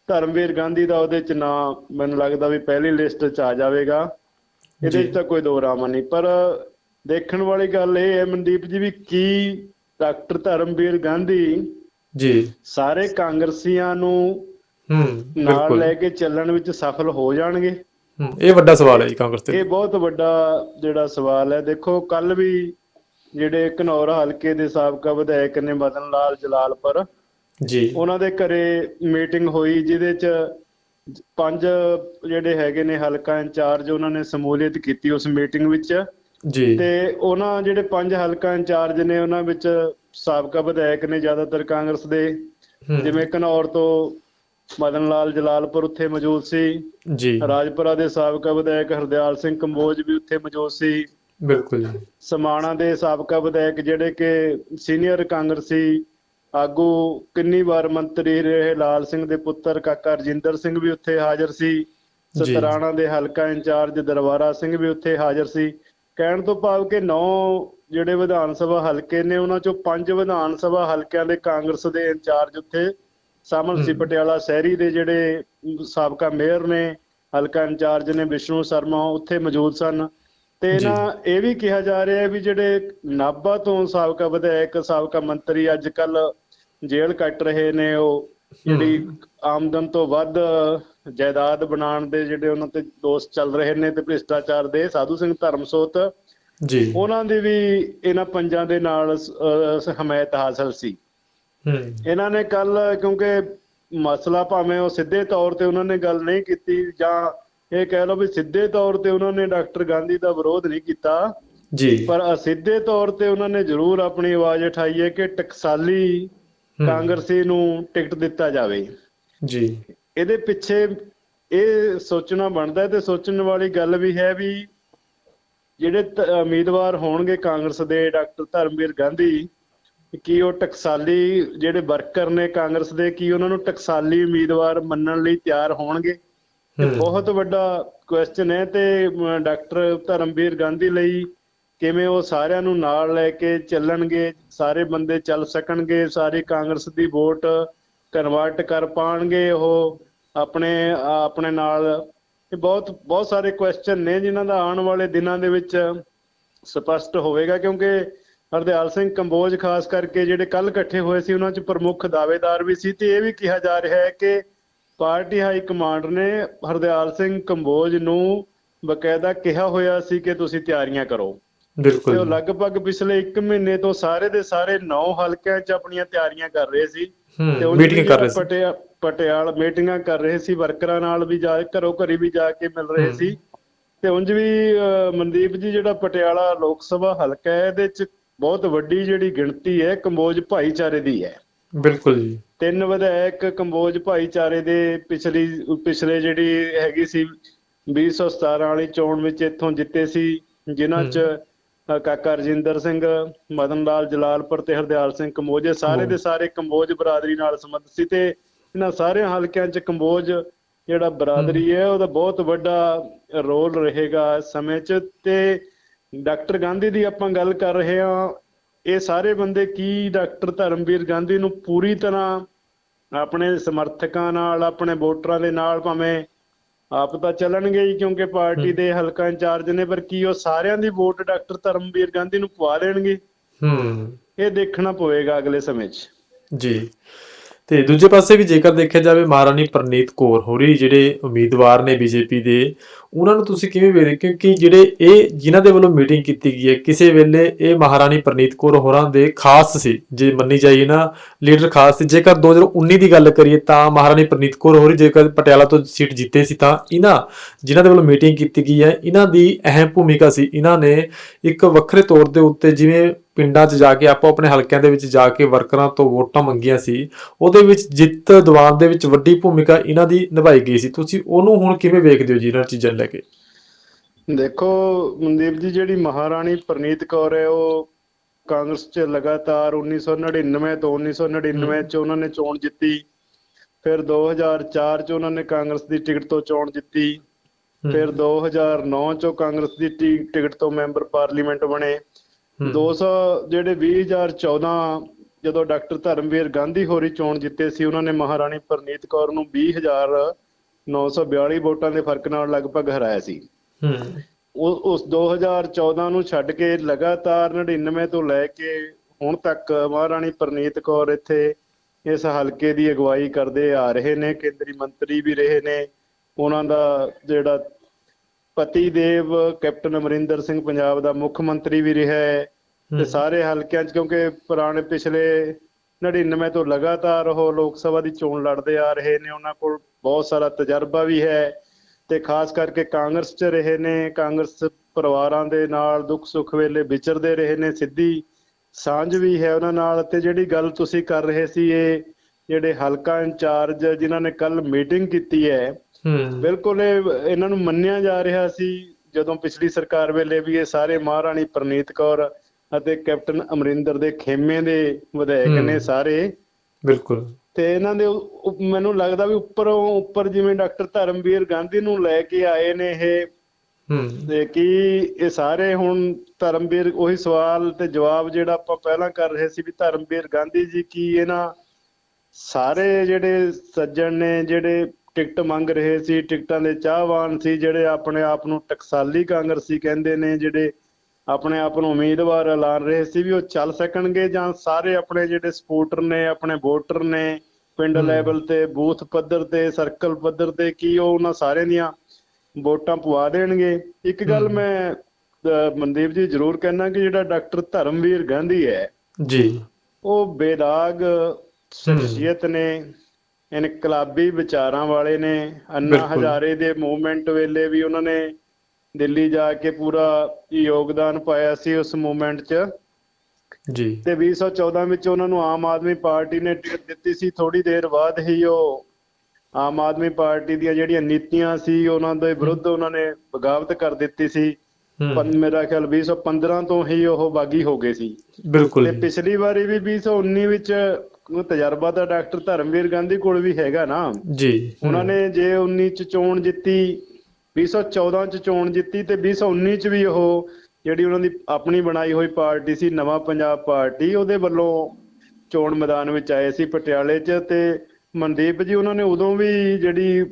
ਧਰਮਵੀਰ ਗਾਂਧੀ ਦਾ ਉਹਦੇ ਚ ਨਾਂ ਮੈਨੂੰ ਲੱਗਦਾ ਵੀ ਪਹਿਲੀ ਲਿਸਟ ਚ ਆ ਜਾਵੇਗਾ। ਇਹਦੇ ਜੀ। ਚ ਤਾਂ ਕੋਈ ਦੋ ਰਾਮਾ ਨਹੀਂ ਪਰ ਦੇਖਣ ਵਾਲੀ ਗੱਲ ਇਹ ਹੈ ਮਨਦੀਪ ਜੀ ਵੀ ਕੀ ਡਾਕਟਰ ਧਰਮਵੀਰ ਗਾਂਧੀ ਜੀ। ਸਾਰੇ ਕਾਂਗਰਸੀਆਂ ਨੂੰ ਹੂੰ ਨਾਲ ਲੈ ਕੇ ਚੱਲਣ ਵਿੱਚ ਸਫਲ ਹੋ ਜਾਣਗੇ। ਇਹ ਵੱਡਾ ਸਵਾਲ ਹੈ ਜੀ ਕਾਂਗਰਸ ਤੇ। ਇਹ ਬਹੁਤ ਵੱਡਾ ਜਿਹੜਾ ਸਵਾਲ ਹੈ। ਦੇਖੋ ਕੱਲ ਵੀ ਜਿਹੜੇ ਘਨੌਰ ਹਲਕੇ ਦੇ ਸਾਬਕਾ ਵਿਧਾਇਕ ਨੇ ਮਦਨ ਲਾਲ ਜਲਾਲਪੁਰ ਜੀ। ਉਹਨਾਂ ਦੇ ਘਰੇ ਮੀਟਿੰਗ ਹੋਈ ਜਿਹਦੇ ਚ ਪੰਜ ਜਿਹੜੇ ਹੈਗੇ ਨੇ ਹਲਕਾ ਇੰਚਾਰਜ ਉਹਨਾਂ ਨੇ ਸਮੂਲੀਅਤ ਕੀਤੀ ਉਸ ਮੀਟਿੰਗ ਵਿੱਚ। ਜੀ। ਤੇ ਉਹਨਾਂ ਜਿਹੜੇ ਪੰਜ ਹਲਕਾ ਇੰਚਾਰਜ ਨੇ ਉਹਨਾਂ ਵਿੱਚ ਸਾਬਕਾ ਵਿਧਾਇਕ ਨੇ ਜ਼ਿਆਦਾਤਰ ਕਾਂਗਰਸ ਦੇ ਜਿਵੇਂ ਘਨੌਰ ਤੋਂ ਮਦਨ ਲਾਲ ਜਲਾਲਪੁਰ ਉੱਥੇ ਮੌਜੂਦ ਸੀ। ਜੀ। ਰਾਜਪੁਰਾ ਦੇ ਸਾਬਕਾ ਵਿਧਾਇਕ ਹਰਦਿਆਲ ਸਿੰਘ ਕੰਬੋਜ ਵੀ ਉੱਥੇ ਮੌਜੂਦ ਸੀ। ਬਿਲਕੁਲ ਜੀ। ਸਮਾਣਾ ਦੇ ਸਾਬਕਾ ਵਿਧਾਇਕ ਜਿਹੜੇ ਕਿ ਸੀਨੀਅਰ ਕਾਂਗਰਸੀ ਆਗੂ ਕਿੰਨੀ ਵਾਰ ਮੰਤਰੀ ਰਹੇ ਲਾਲ ਸਿੰਘ ਦੇ ਪੁੱਤਰ ਕਾਕਾ ਰਜਿੰਦਰ ਸਿੰਘ ਵੀ ਉੱਥੇ ਹਾਜ਼ਰ ਸੀ। ਸਤਰਾਣਾ ਦੇ ਹਲਕਾ ਇੰਚਾਰਜ ਦਰਬਾਰਾ ਸਿੰਘ ਵੀ ਉੱਥੇ ਹਾਜ਼ਰ ਸੀ। ਕਹਿਣ ਤੋਂ ਭਾਵ ਕਿ 9 ਜਿਹੜੇ ਵਿਧਾਨ ਸਭਾ ਹਲਕੇ ਨੇ ਉਹਨਾਂ ਚੋਂ ਪੰਜ ਵਿਧਾਨ ਸਭਾ ਹਲਕਿਆਂ ਦੇ ਕਾਂਗਰਸ ਦੇ ਇੰਚਾਰਜ ਉੱਥੇ ਸ਼ਾਮਲ ਸੀ। ਪਟਿਆਲਾ ਸ਼ਹਿਰੀ ਦੇ ਜਿਹੜੇ ਸਾਬਕਾ ਮੇਅਰ ਨੇ ਹਲਕਾ ਇੰਚਾਰਜ ਨੇ ਵਿਸ਼ਨੂੰ ਸ਼ਰਮਾ ਉੱਥੇ ਮੌਜੂਦ ਸਨ ਤੇ। ਨਾ ਇਹ ਵੀ ਕਿਹਾ ਜਾ ਰਿਹਾ ਹੈ ਵੀ ਜਿਹੜੇ ਨਾਭਾ ਤੋਂ ਸਾਬਕਾ ਵਿਧਾਇਕ ਸਾਬਕਾ ਮੰਤਰੀ ਅੱਜ ਕੱਲ ਜੇਲ੍ਹ ਕੱਟ ਰਹੇ ਨੇ ਉਹ ਜਿਹੜੀ ਆਮਦਨ ਤੋਂ ਵੱਧ ਜਾਇਦਾਦ ਬਣਾਉਣ ਦੇ ਜਿਹੜੇ ਉਹਨਾਂ ਤੇ ਦੋਸ਼ ਚੱਲ ਰਹੇ ਨੇ ਤੇ ਭ੍ਰਿਸ਼ਟਾਚਾਰ ਦੇ ਸਾਧੂ ਸਿੰਘ ਧਰਮਸੋਤ ਜੀ। ਉਹਨਾਂ ਦੀ ਵੀ ਇਹਨਾਂ ਪੰਜਾਂ ਦੇ ਨਾਲ ਹਮਾਇਤ ਹਾਸਲ ਸੀ। ਇਹਨਾਂ ਨੇ ਕੱਲ ਕਿਉਂਕਿ ਮਸਲਾ ਭਾਵੇਂ ਉਹ ਸਿੱਧੇ ਤੌਰ ਤੇ ਉਹਨਾਂ ਨੇ ਗੱਲ ਨਹੀਂ ਕੀਤੀ ਜਾਂ ਇਹ ਕਹਿ ਲਓ ਵੀ ਸਿੱਧੇ ਤੌਰ ਤੇ ਉਹਨਾਂ ਨੇ ਡਾਕਟਰ ਗਾਂਧੀ ਦਾ ਵਿਰੋਧ ਨਹੀਂ ਕੀਤਾ ਜੀ। ਪਰ ਅਸਿੱਧੇ ਤੌਰ ਤੇ ਉਹਨਾਂ ਨੇ ਜ਼ਰੂਰ ਆਪਣੀ ਆਵਾਜ਼ ਉਠਾਈ ਹੈ ਕਿ ਟਕਸਾਲੀ ਕਾਂਗਰਸੀ ਨੂੰ ਟਿਕਟ ਦਿੱਤਾ ਜਾਵੇ। ਜੀ। ਇਹਦੇ ਪਿੱਛੇ ਇਹ ਸੋਚਣਾ ਬਣਦਾ ਹੈ ਤੇ ਸੋਚਣ ਵਾਲੀ ਗੱਲ ਵੀ ਹੈ ਵੀ ਜਿਹੜੇ ਉਮੀਦਵਾਰ ਹੋਣਗੇ ਕਾਂਗਰਸ ਦੇ ਡਾਕਟਰ ਧਰਮਵੀਰ ਗਾਂਧੀ ਕੀ ਉਹ ਟਕਸਾਲੀ ਜਿਹੜੇ ਵਰਕਰ ਨੇ ਕਾਂਗਰਸ ਦੇ ਕੀ ਉਹਨਾਂ ਨੂੰ ਟਕਸਾਲੀ ਉਮੀਦਵਾਰ ਮੰਨਣ ਲਈ ਤਿਆਰ ਹੋਣਗੇ? ਇਹ ਬਹੁਤ ਵੱਡਾ ਕੁਐਸਚਨ ਹੈ ਤੇ ਡਾਕਟਰ ਧਰਮਵੀਰ ਗਾਂਧੀ ਲਈ ਕਿਵੇਂ ਉਹ ਸਾਰਿਆਂ ਨੂੰ ਨਾਲ ਲੈ ਕੇ ਚੱਲਣਗੇ? ਸਾਰੇ ਬੰਦੇ ਚੱਲ ਸਕਣਗੇ? ਸਾਰੀ ਕਾਂਗਰਸ ਦੀ ਵੋਟ ਕਨਵਰਟ ਕਰ ਪਾਣਗੇ? ਉਹ ਆਪਣੇ ਆਪਣੇ ਨਾਲ ਇਹ ਬਹੁਤ ਬਹੁਤ ਸਾਰੇ ਕੁਐਸਚਨ ਨੇ ਜਿਨ੍ਹਾਂ ਦਾ ਆਉਣ ਵਾਲੇ ਦਿਨਾਂ ਦੇ ਵਿੱਚ ਸਪਸ਼ਟ ਹੋਵੇਗਾ ਕਿਉਂਕਿ ਹਰਦਿਆਲ ਸਿੰਘ ਕੰਬੋਜ ਖਾਸ ਕਰਕੇ ਜਿਹੜੇ ਕੱਲ ਇਕੱਠੇ ਹੋਏ ਸੀ ਉਹਨਾਂ 'ਚ ਪ੍ਰਮੁੱਖ ਦਾਅਵੇਦਾਰ ਵੀ ਸੀ ਤੇ ਇਹ ਵੀ ਕਿਹਾ ਜਾ ਰਿਹਾ ਹੈ ਕਿ ਪਾਰਟੀ ਹਾਈ ਕਮਾਂਡ ਨੇ ਹਰਦਿਆਲ ਸਿੰਘ ਕੰਬੋਜ ਨੂੰ ਬਕਾਇਦਾ ਕਿਹਾ ਹੋਇਆ ਸੀ ਕਿ ਤੁਸੀਂ ਤਿਆਰੀਆਂ ਕਰੋ। ਬਿਲਕੁਲ। ਤੇ ਉਹ। ਲਗਭਗ ਪਿਛਲੇ 1 ਮਹੀਨੇ ਤੋਂ ਸਾਰੇ ਦੇ ਸਾਰੇ 9 ਹਲਕਿਆਂ 'ਚ ਆਪਣੀਆਂ ਤਿਆਰੀਆਂ ਕਰ ਰਹੇ ਸੀ। ਤੇ ਮੀਟਿੰਗ ਕਰ ਰਹੇ ਸੀ। ਪਟਿਆ- ਪਟਿਆਲਾ ਮੀਟਿੰਗਾਂ ਕਰ ਰਹੇ ਸੀ ਵਰਕਰਾਂ ਨਾਲ ਵੀ ਜਾ ਘਰੋਂ ਘਰੀ ਵੀ ਜਾ ਕੇ ਮਿਲ ਰਹੇ। ਸੀ। ਤੇ ਉਂਝ ਵੀ ਮਨਦੀਪ ਜੀ ਜਿਹੜਾ ਪਟਿਆਲਾ ਲੋਕ ਸਭਾ ਹਲਕਾ ਹੈ ਇਹਦੇ 'ਚ ਬਹੁਤ ਵੱਡੀ ਜਿਹੜੀ ਗਿਣਤੀ ਹੈ ਕੰਬੋਜ ਭਾਈਚਾਰੇ ਦੀ ਹੈ। ਬਿਲਕੁਲ ਜੀ। ਤਿੰਨ ਵਿਧਾਇਕ ਕੰਬੋਜ ਭਾਈਚਾਰੇ ਦੇ ਪਿਛਲੀ ਪਿਛਲੇ ਜਿਹੜੀ ਹੈਗੀ ਸੀ 2017 ਵਾਲੀ ਚੋਣ ਵਿੱਚ ਇੱਥੋਂ ਜਿੱਤੇ ਸੀ ਜਿਨ੍ਹਾਂ 'ਚ ਕਾਕਾ ਰਜਿੰਦਰ ਸਿੰਘ ਮਦਨ ਲਾਲ ਜਲਾਲਪੁਰ ਤੇ ਹਰਦਿਆਲ ਸਿੰਘ ਕੰਬੋਜ ਸਾਰੇ ਦੇ ਸਾਰੇ ਕੰਬੋਜ ਬਰਾਦਰੀ ਨਾਲ ਸੰਬੰਧ ਸੀ ਤੇ ਇਹਨਾਂ ਸਾਰੇ ਹਲਕਿਆਂ 'ਚ ਕੰਬੋਜ ਜਿਹੜਾ ਬਰਾਦਰੀ ਹੈ। ਉਹਦਾ ਬਹੁਤ ਵੱਡਾ ਰੋਲ ਰਹੇਗਾ ਸਮੇਂ 'ਚ ਤੇ ਡਾਕਟਰ ਗਾਂਧੀ ਦੀ ਆਪਾਂ ਗੱਲ ਕਰ ਰਹੇ ਹਾਂ ਇਹ ਸਾਰੇ ਬੰਦੇ ਕੀ ਡਾਕਟਰ ਧਰਮਵੀਰ ਗਾਂਧੀ ਨੂੰ ਪੂਰੀ ਤਰ੍ਹਾਂ ਆਪਣੇ ਸਮਰਥਕਾਂ ਨਾਲ ਆਪਣੇ ਵੋਟਰਾਂ ਦੇ ਨਾਲ ਭਾਵੇਂ ਆਪ ਤਾਂ ਚੱਲਣਗੇ ਹੀ ਕਿਉਂਕਿ ਪਾਰਟੀ ਦੇ ਹਲਕਾ ਇੰਚਾਰਜ ਨੇ ਪਰ ਕੀ ਉਹ ਸਾਰਿਆਂ ਦੀ ਵੋਟ ਡਾਕਟਰ ਧਰਮਵੀਰ ਗਾਂਧੀ ਨੂੰ ਪਵਾ ਦੇਣਗੇ? ਹੂੰ। ਇਹ ਦੇਖਣਾ ਪਵੇਗਾ ਅਗਲੇ ਸਮੇਂ 'ਚ। ਜੀ। ਤੇ ਦੂਜੇ ਪਾਸੇ ਵੀ ਜੇਕਰ ਦੇਖਿਆ ਜਾਵੇ ਮਹਾਰਾਣੀ ਪ੍ਰਨੀਤ ਕੌਰ ਹੋਰੀ, ਜਿਹੜੇ ਉਮੀਦਵਾਰ ਨੇ ਬੀਜੇਪੀ ਦੇ ਉਹਨਾਂ ਨੂੰ ਤੁਸੀਂ ਕਿਵੇਂ ਵੇਖਦੇ ਕਿਉਂਕਿ ਜਿਹੜੇ ਇਹ, ਜਿਨ੍ਹਾਂ ਦੇ ਵੱਲੋਂ ਮੀਟਿੰਗ ਕੀਤੀ ਗਈ ਹੈ, ਕਿਸੇ ਵੇਲੇ ਇਹ ਮਹਾਰਾਣੀ ਪ੍ਰਨੀਤ ਕੌਰ ਹੋਰਾਂ ਦੇ ਖਾਸ ਸੀ, ਜੇ ਮੰਨੀ ਜਾਈਏ ਨਾ ਲੀਡਰ ਖਾਸ ਸੀ। ਜੇਕਰ 2019 ਦੀ ਗੱਲ ਕਰੀਏ ਤਾਂ ਮਹਾਰਾਣੀ ਪ੍ਰਨੀਤ ਕੌਰ ਹੋਰੀ ਜੇਕਰ ਪਟਿਆਲਾ ਤੋਂ ਸੀਟ ਜਿੱਤੇ ਸੀ ਤਾਂ ਇਹਨਾਂ, ਜਿਨ੍ਹਾਂ ਦੇ ਵੱਲੋਂ ਮੀਟਿੰਗ ਕੀਤੀ ਗਈ ਹੈ, ਇਹਨਾਂ ਦੀ ਅਹਿਮ ਭੂਮਿਕਾ ਸੀ। ਇਹਨਾਂ ਨੇ ਇੱਕ ਵੱਖਰੇ ਤੌਰ ਦੇ ਉੱਤੇ ਜਿਵੇਂ ਪਿੰਡਾਂ 'ਚ ਜਾ ਕੇ ਆਪੋ ਆਪਣੇ ਹਲਕਿਆਂ ਦੇ ਵਿੱਚ ਜਾ ਕੇ ਵਰਕਰਾਂ ਤੋਂ ਵੋਟਾਂ ਮੰਗੀਆਂ ਸੀ, ਉਹਦੇ ਵਿੱਚ ਜਿੱਤ ਦਿਵਾਨ ਦੇ ਵਿੱਚ ਵੱਡੀ ਭੂਮਿਕਾ ਇਹਨਾਂ ਦੀ ਨਿਭਾਈ ਗਈ ਸੀ। ਤੁਸੀਂ ਉਹਨੂੰ ਹੁਣ ਕਿਵੇਂ ਵੇਖਦੇ ਹੋ ਜੀ ਇਹਨਾਂ ਚੀਜ਼ਾਂ ਨੂੰ? ਲੈ ਕੇ। ਦੇਖੋ ਮਨਦੀਪ ਜੀ ਜਿਹੜੀ ਮਹਾਰਾਣੀ ਪ੍ਰਨੀਤ ਕੌਰ ਹੈ ਉਹ ਕਾਂਗਰਸ 'ਚ ਲਗਾਤਾਰ 1999 ਤੋਂ 1999 'ਚ ਉਹਨਾਂ ਨੇ ਚੋਣ ਜਿੱਤੀ। ਫਿਰ 2004 'ਚ ਉਹਨਾਂ ਨੇ ਕਾਂਗਰਸ ਦੀ ਟਿਕਟ ਤੋਂ ਚੋਣ ਜਿੱਤੀ। ਫਿਰ 2009 'ਚੋਂ ਕਾਂਗਰਸ ਦੀ ਟਿਕਟ ਤੋਂ ਮੈਂਬਰ ਪਾਰਲੀਮੈਂਟ ਬਣੇ। ਹਮ, 200 ਜਿਹੜੇ 2014 ਜਦੋਂ ਡਾਕਟਰ ਧਰਮਵੀਰ ਗਾਂਧੀ ਹੋਰੀ ਚੋਣ ਜਿੱਤੇ ਸੀ ਉਹਨਾਂ ਨੇ ਮਹਾਰਾਣੀ ਪ੍ਰਨੀਤ ਕੌਰ ਨੂੰ 20942 ਵੋਟਾਂ ਦੇ ਫ਼ਰਕ ਨਾਲ ਲਗਭਗ ਹਰਾਇਆ ਸੀ। ਉਹ ਉਸ 2014 ਨੂੰ ਛੱਡ ਕੇ ਲਗਾਤਾਰ 99 ਤੋਂ ਲੈ ਕੇ ਹੁਣ ਤੱਕ ਮਹਾਰਾਣੀ ਪ੍ਰਨੀਤ ਕੌਰ ਇੱਥੇ ਇਸ ਹਲਕੇ ਦੀ ਅਗਵਾਈ ਕਰਦੇ ਆ ਰਹੇ ਨੇ ਕੇਂਦਰੀ ਮੰਤਰੀ ਵੀ ਰਹੇ ਨੇ। ਉਹਨਾਂ ਦਾ ਜਿਹੜਾ ਪਤੀ ਦੇਵ ਕੈਪਟਨ ਅਮਰਿੰਦਰ ਸਿੰਘ ਪੰਜਾਬ ਦਾ ਮੁੱਖ ਮੰਤਰੀ ਵੀ ਰਿਹਾ ਹੈ। ਤੇ ਸਾਰੇ ਹਲਕਿਆਂ 'ਚ ਕਿਉਂਕਿ ਪੁਰਾਣੇ ਪਿਛਲੇ 99 ਤੋਂ ਲਗਾਤਾਰ ਉਹ ਲੋਕ ਸਭਾ ਦੀ ਚੋਣ ਲੜਦੇ ਆ ਰਹੇ ਨੇ ਉਹਨਾਂ ਕੋਲ ਬਹੁਤ ਸਾਰਾ ਤਜਰਬਾ ਵੀ ਹੈ ਤੇ ਖਾਸ ਕਰਕੇ ਕਾਂਗਰਸ 'ਚ ਰਹੇ ਨੇ ਕਾਂਗਰਸ ਪਰਿਵਾਰਾਂ ਦੇ ਨਾਲ ਦੁੱਖ ਸੁੱਖ ਵੇਲੇ ਵਿਚਰਦੇ ਰਹੇ ਨੇ ਸਿੱਧੀ ਸਾਂਝ ਵੀ ਹੈ ਉਹਨਾਂ ਨਾਲ ਤੇ ਜਿਹੜੀ ਗੱਲ ਤੁਸੀਂ ਕਰ ਰਹੇ ਸੀ ਇਹ ਜਿਹੜੇ ਹਲਕਾ ਇੰਚਾਰਜ ਜਿਨ੍ਹਾਂ ਨੇ ਕੱਲ ਮੀਟਿੰਗ ਕੀਤੀ ਹੈ ਬਿਲਕੁਲ ਇਹ ਇਹਨਾਂ ਨੂੰ ਮੰਨਿਆ ਜਾ ਰਿਹਾ ਸੀ ਜਦੋਂ ਪਿਛਲੀ ਸਰਕਾਰ ਵੇਲੇ ਵੀ ਇਹ ਸਾਰੇ ਮਹਾਰਾਣੀ ਪ੍ਰਨੀਤ ਕੌਰ ਅਤੇ ਕੈਪਟਨ ਅਮਰਿੰਦਰ ਦੇ ਖੇਮੇ ਦੇ ਵਿਧਾਇਕ। ਨੇ ਸਾਰੇ ਬਿਲਕੁਲ ਤੇ ਇਹਨਾਂ ਦੇ ਮੈਨੂੰ ਲੱਗਦਾ ਵੀ ਉੱਪਰੋਂ ਉੱਪਰ ਜਿਵੇਂ ਡਾਕਟਰ ਧਰਮਵੀਰ ਗਾਂਧੀ ਨੂੰ ਲੈ ਕੇ ਆਏ ਨੇ ਇਹ ਹਮ, ਤੇ ਕੀ ਇਹ ਸਾਰੇ ਹੁਣ ਧਰਮਵੀਰ ਉਹੀ ਸਵਾਲ ਤੇ ਜਵਾਬ ਜਿਹੜਾ ਆਪਾਂ ਪਹਿਲਾਂ ਕਰ ਰਹੇ ਸੀ ਵੀ ਧਰਮਵੀਰ ਗਾਂਧੀ ਜੀ ਕੀ ਇਹਨਾਂ ਸਾਰੇ ਜਿਹੜੇ ਸੱਜਣ ਨੇ ਜਿਹੜੇ ਟਿਕਟ ਮੰਗ ਰਹੇ ਸੀ ਟਿਕਟਾਂ ਦੇ ਚਾਹਵਾਨ ਸੀ ਜਿਹੜੇ ਆਪਣੇ ਆਪ ਨੂੰ ਟਕਸਾਲੀ ਕਾਂਗਰਸੀ ਕਹਿੰਦੇ ਨੇ ਜਿਹੜੇ ਆਪਣੇ ਆਪ ਨੂੰ ਉਮੀਦਵਾਰ ਐਲਾਨ ਰਹੇ ਸੀ ਵੀ ਉਹ ਚੱਲ ਸਕਣਗੇ ਜਾਂ ਸਾਰੇ ਆਪਣੇ ਜਿਹੜੇ ਸਪੋਰਟਰ ਨੇ ਆਪਣੇ ਵੋਟਰ ਨੇ ਪਿੰਡ। ਲੈਵਲ ਤੇ ਬੂਥ ਪੱਧਰ ਤੇ ਸਰਕਲ ਪੱਧਰ ਤੇ ਕੀ ਉਹ ਉਹਨਾਂ ਸਾਰਿਆਂ ਦੀਆਂ ਵੋਟਾਂ ਪਵਾ ਦੇਣਗੇ ਇੱਕ ਗੱਲ। ਮੈਂ ਮਨਦੀਪ ਜੀ ਜ਼ਰੂਰ ਕਹਿਣਾ ਕਿ ਜਿਹੜਾ ਡਾਕਟਰ ਧਰਮਵੀਰ ਗਾਂਧੀ ਹੈ ਜੀ ਉਹ ਬੇਦਾਗ ਸ਼ਖਸੀਅਤ ਨੇ ਇਨਕਲਾਬੀ ਵਿਚਾਰਾਂ ਵਾਲੇ ਨੇ ਅੰਨਾ। ਹਜ਼ਾਰੇ ਦੇ ਮੂਵਮੈਂਟ ਵੇਲੇ ਵੀ ਉਹਨਾਂ ਨੇ ਦਿੱਲੀ ਜਾ ਕੇ ਪੂਰਾ ਯੋਗਦਾਨ ਪਾਇਆ ਸੀ ਉਸ ਮੂਵਮੈਂਟ 'ਚ ਜੀ। ਤੇ 2014 ਵਿੱਚ ਉਹਨਾਂ ਨੂੰ ਆਮ ਆਦਮੀ ਪਾਰਟੀ ਨੇ ਟਿਕਟ ਦਿੱਤੀ ਸੀ। ਥੋੜੀ ਦੇਰ ਬਾਅਦ ਹੀ ਉਹ ਆਮ ਆਦਮੀ ਪਾਰਟੀ ਦੀਆਂ ਜਿਹੜੀਆਂ ਨੀਤੀਆਂ ਸੀ ਉਹਨਾਂ ਦੇ ਵਿਰੁੱਧ ਉਹਨਾਂ ਨੇ ਬਗਾਵਤ ਕਰ ਦਿੱਤੀ ਸੀ। ਪਰ ਮੇਰਾ ਖਿਆਲ 2015 ਤੋਂ ਹੀ ਉਹ ਬਾਗੀ ਹੋ ਗਏ ਸੀ। ਬਿਲਕੁਲ ਤੇ ਪਿਛਲੀ ਵਾਰੀ ਵੀ 2019 ਵਿੱਚ ਉਹ ਤਜਰਬਾ ਤਾਂ ਡਾਕਟਰ ਧਰਮਵੀਰ ਗਾਂਧੀ ਕੋਲ ਵੀ ਹੈਗਾ ਨਾ। ਜੀ। ਉਹਨਾਂ ਨੇ ਜੇ 19 ਚ ਚੋਣ ਜਿੱਤੀ 2014 ਚ ਚੋਣ ਜਿੱਤੀ ਤੇ 2019 ਚ ਵੀ ਉਹ ਜਿਹੜੀ ਉਹਨਾਂ ਦੀ ਆਪਣੀ ਬਣਾਈ ਹੋਈ ਪਾਰਟੀ ਸੀ ਨਵਾਂ ਪੰਜਾਬ ਪਾਰਟੀ ਉਹਦੇ ਵੱਲੋਂ ਚੋਣ ਮੈਦਾਨ ਵਿੱਚ ਆਏ ਸੀ ਪਟਿਆਲੇ 'ਚ ਤੇ ਮਨਦੀਪ ਜੀ ਉਹਨਾਂ ਨੇ ਉਦੋਂ ਵੀ ਜਿਹੜੀ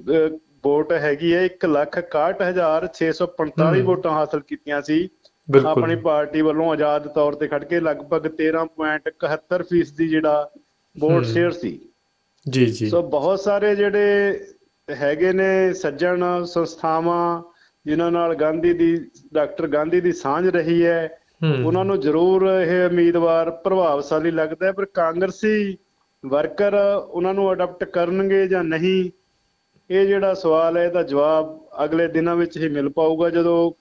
ਵੋਟ ਹੈਗੀ ਹੈ 161645 ਹਮ। ਵੋਟਾਂ ਹਾਸਲ ਕੀਤੀਆਂ ਸੀ ਆਪਣੀ ਪਾਰਟੀ ਵੱਲੋਂ ਆਜ਼ਾਦ ਤੌਰ ਤੇ ਖੜ ਕੇ ਲਗਭਗ 13.71% ਫੀਸਦੀ ਜਿਹੜਾ ਵੋਟ। ਸ਼ੇਅਰ ਸੀ ਜੀ ਜੀ ਸੋ ਬਹੁਤ ਸਾਰੇ ਜਿਹੜੇ ਹੈਗੇ ਨੇ ਸੱਜਣ ਸੰਸਥਾਵਾਂ ਜਿਨ੍ਹਾਂ ਨਾਲ ਗਾਂਧੀ ਦੀ ਡਾਕਟਰ ਗਾਂਧੀ ਦੀ ਸਾਂਝ ਰਹੀ ਹੈ ਉਹਨਾਂ ਨੂੰ ਜ਼ਰੂਰ ਇਹ ਉਮੀਦਵਾਰ ਪ੍ਰਭਾਵਸ਼ਾਲੀ ਲੱਗਦਾ ਹੈ ਪਰ ਕਾਂਗਰਸੀ ਵਰਕਰ ਉਹਨਾਂ ਨੂੰ ਅਡਾਪਟ ਕਰਨਗੇ ਜਾਂ ਨਹੀਂ ਇਹ ਜਿਹੜਾ ਸਵਾਲ ਹੈ ਇਹਦਾ ਜਵਾਬ ਅਗਲੇ ਦਿਨਾਂ ਵਿੱਚ ਹੀ ਮਿਲ ਪਾਊਗਾ ਜਦੋਂ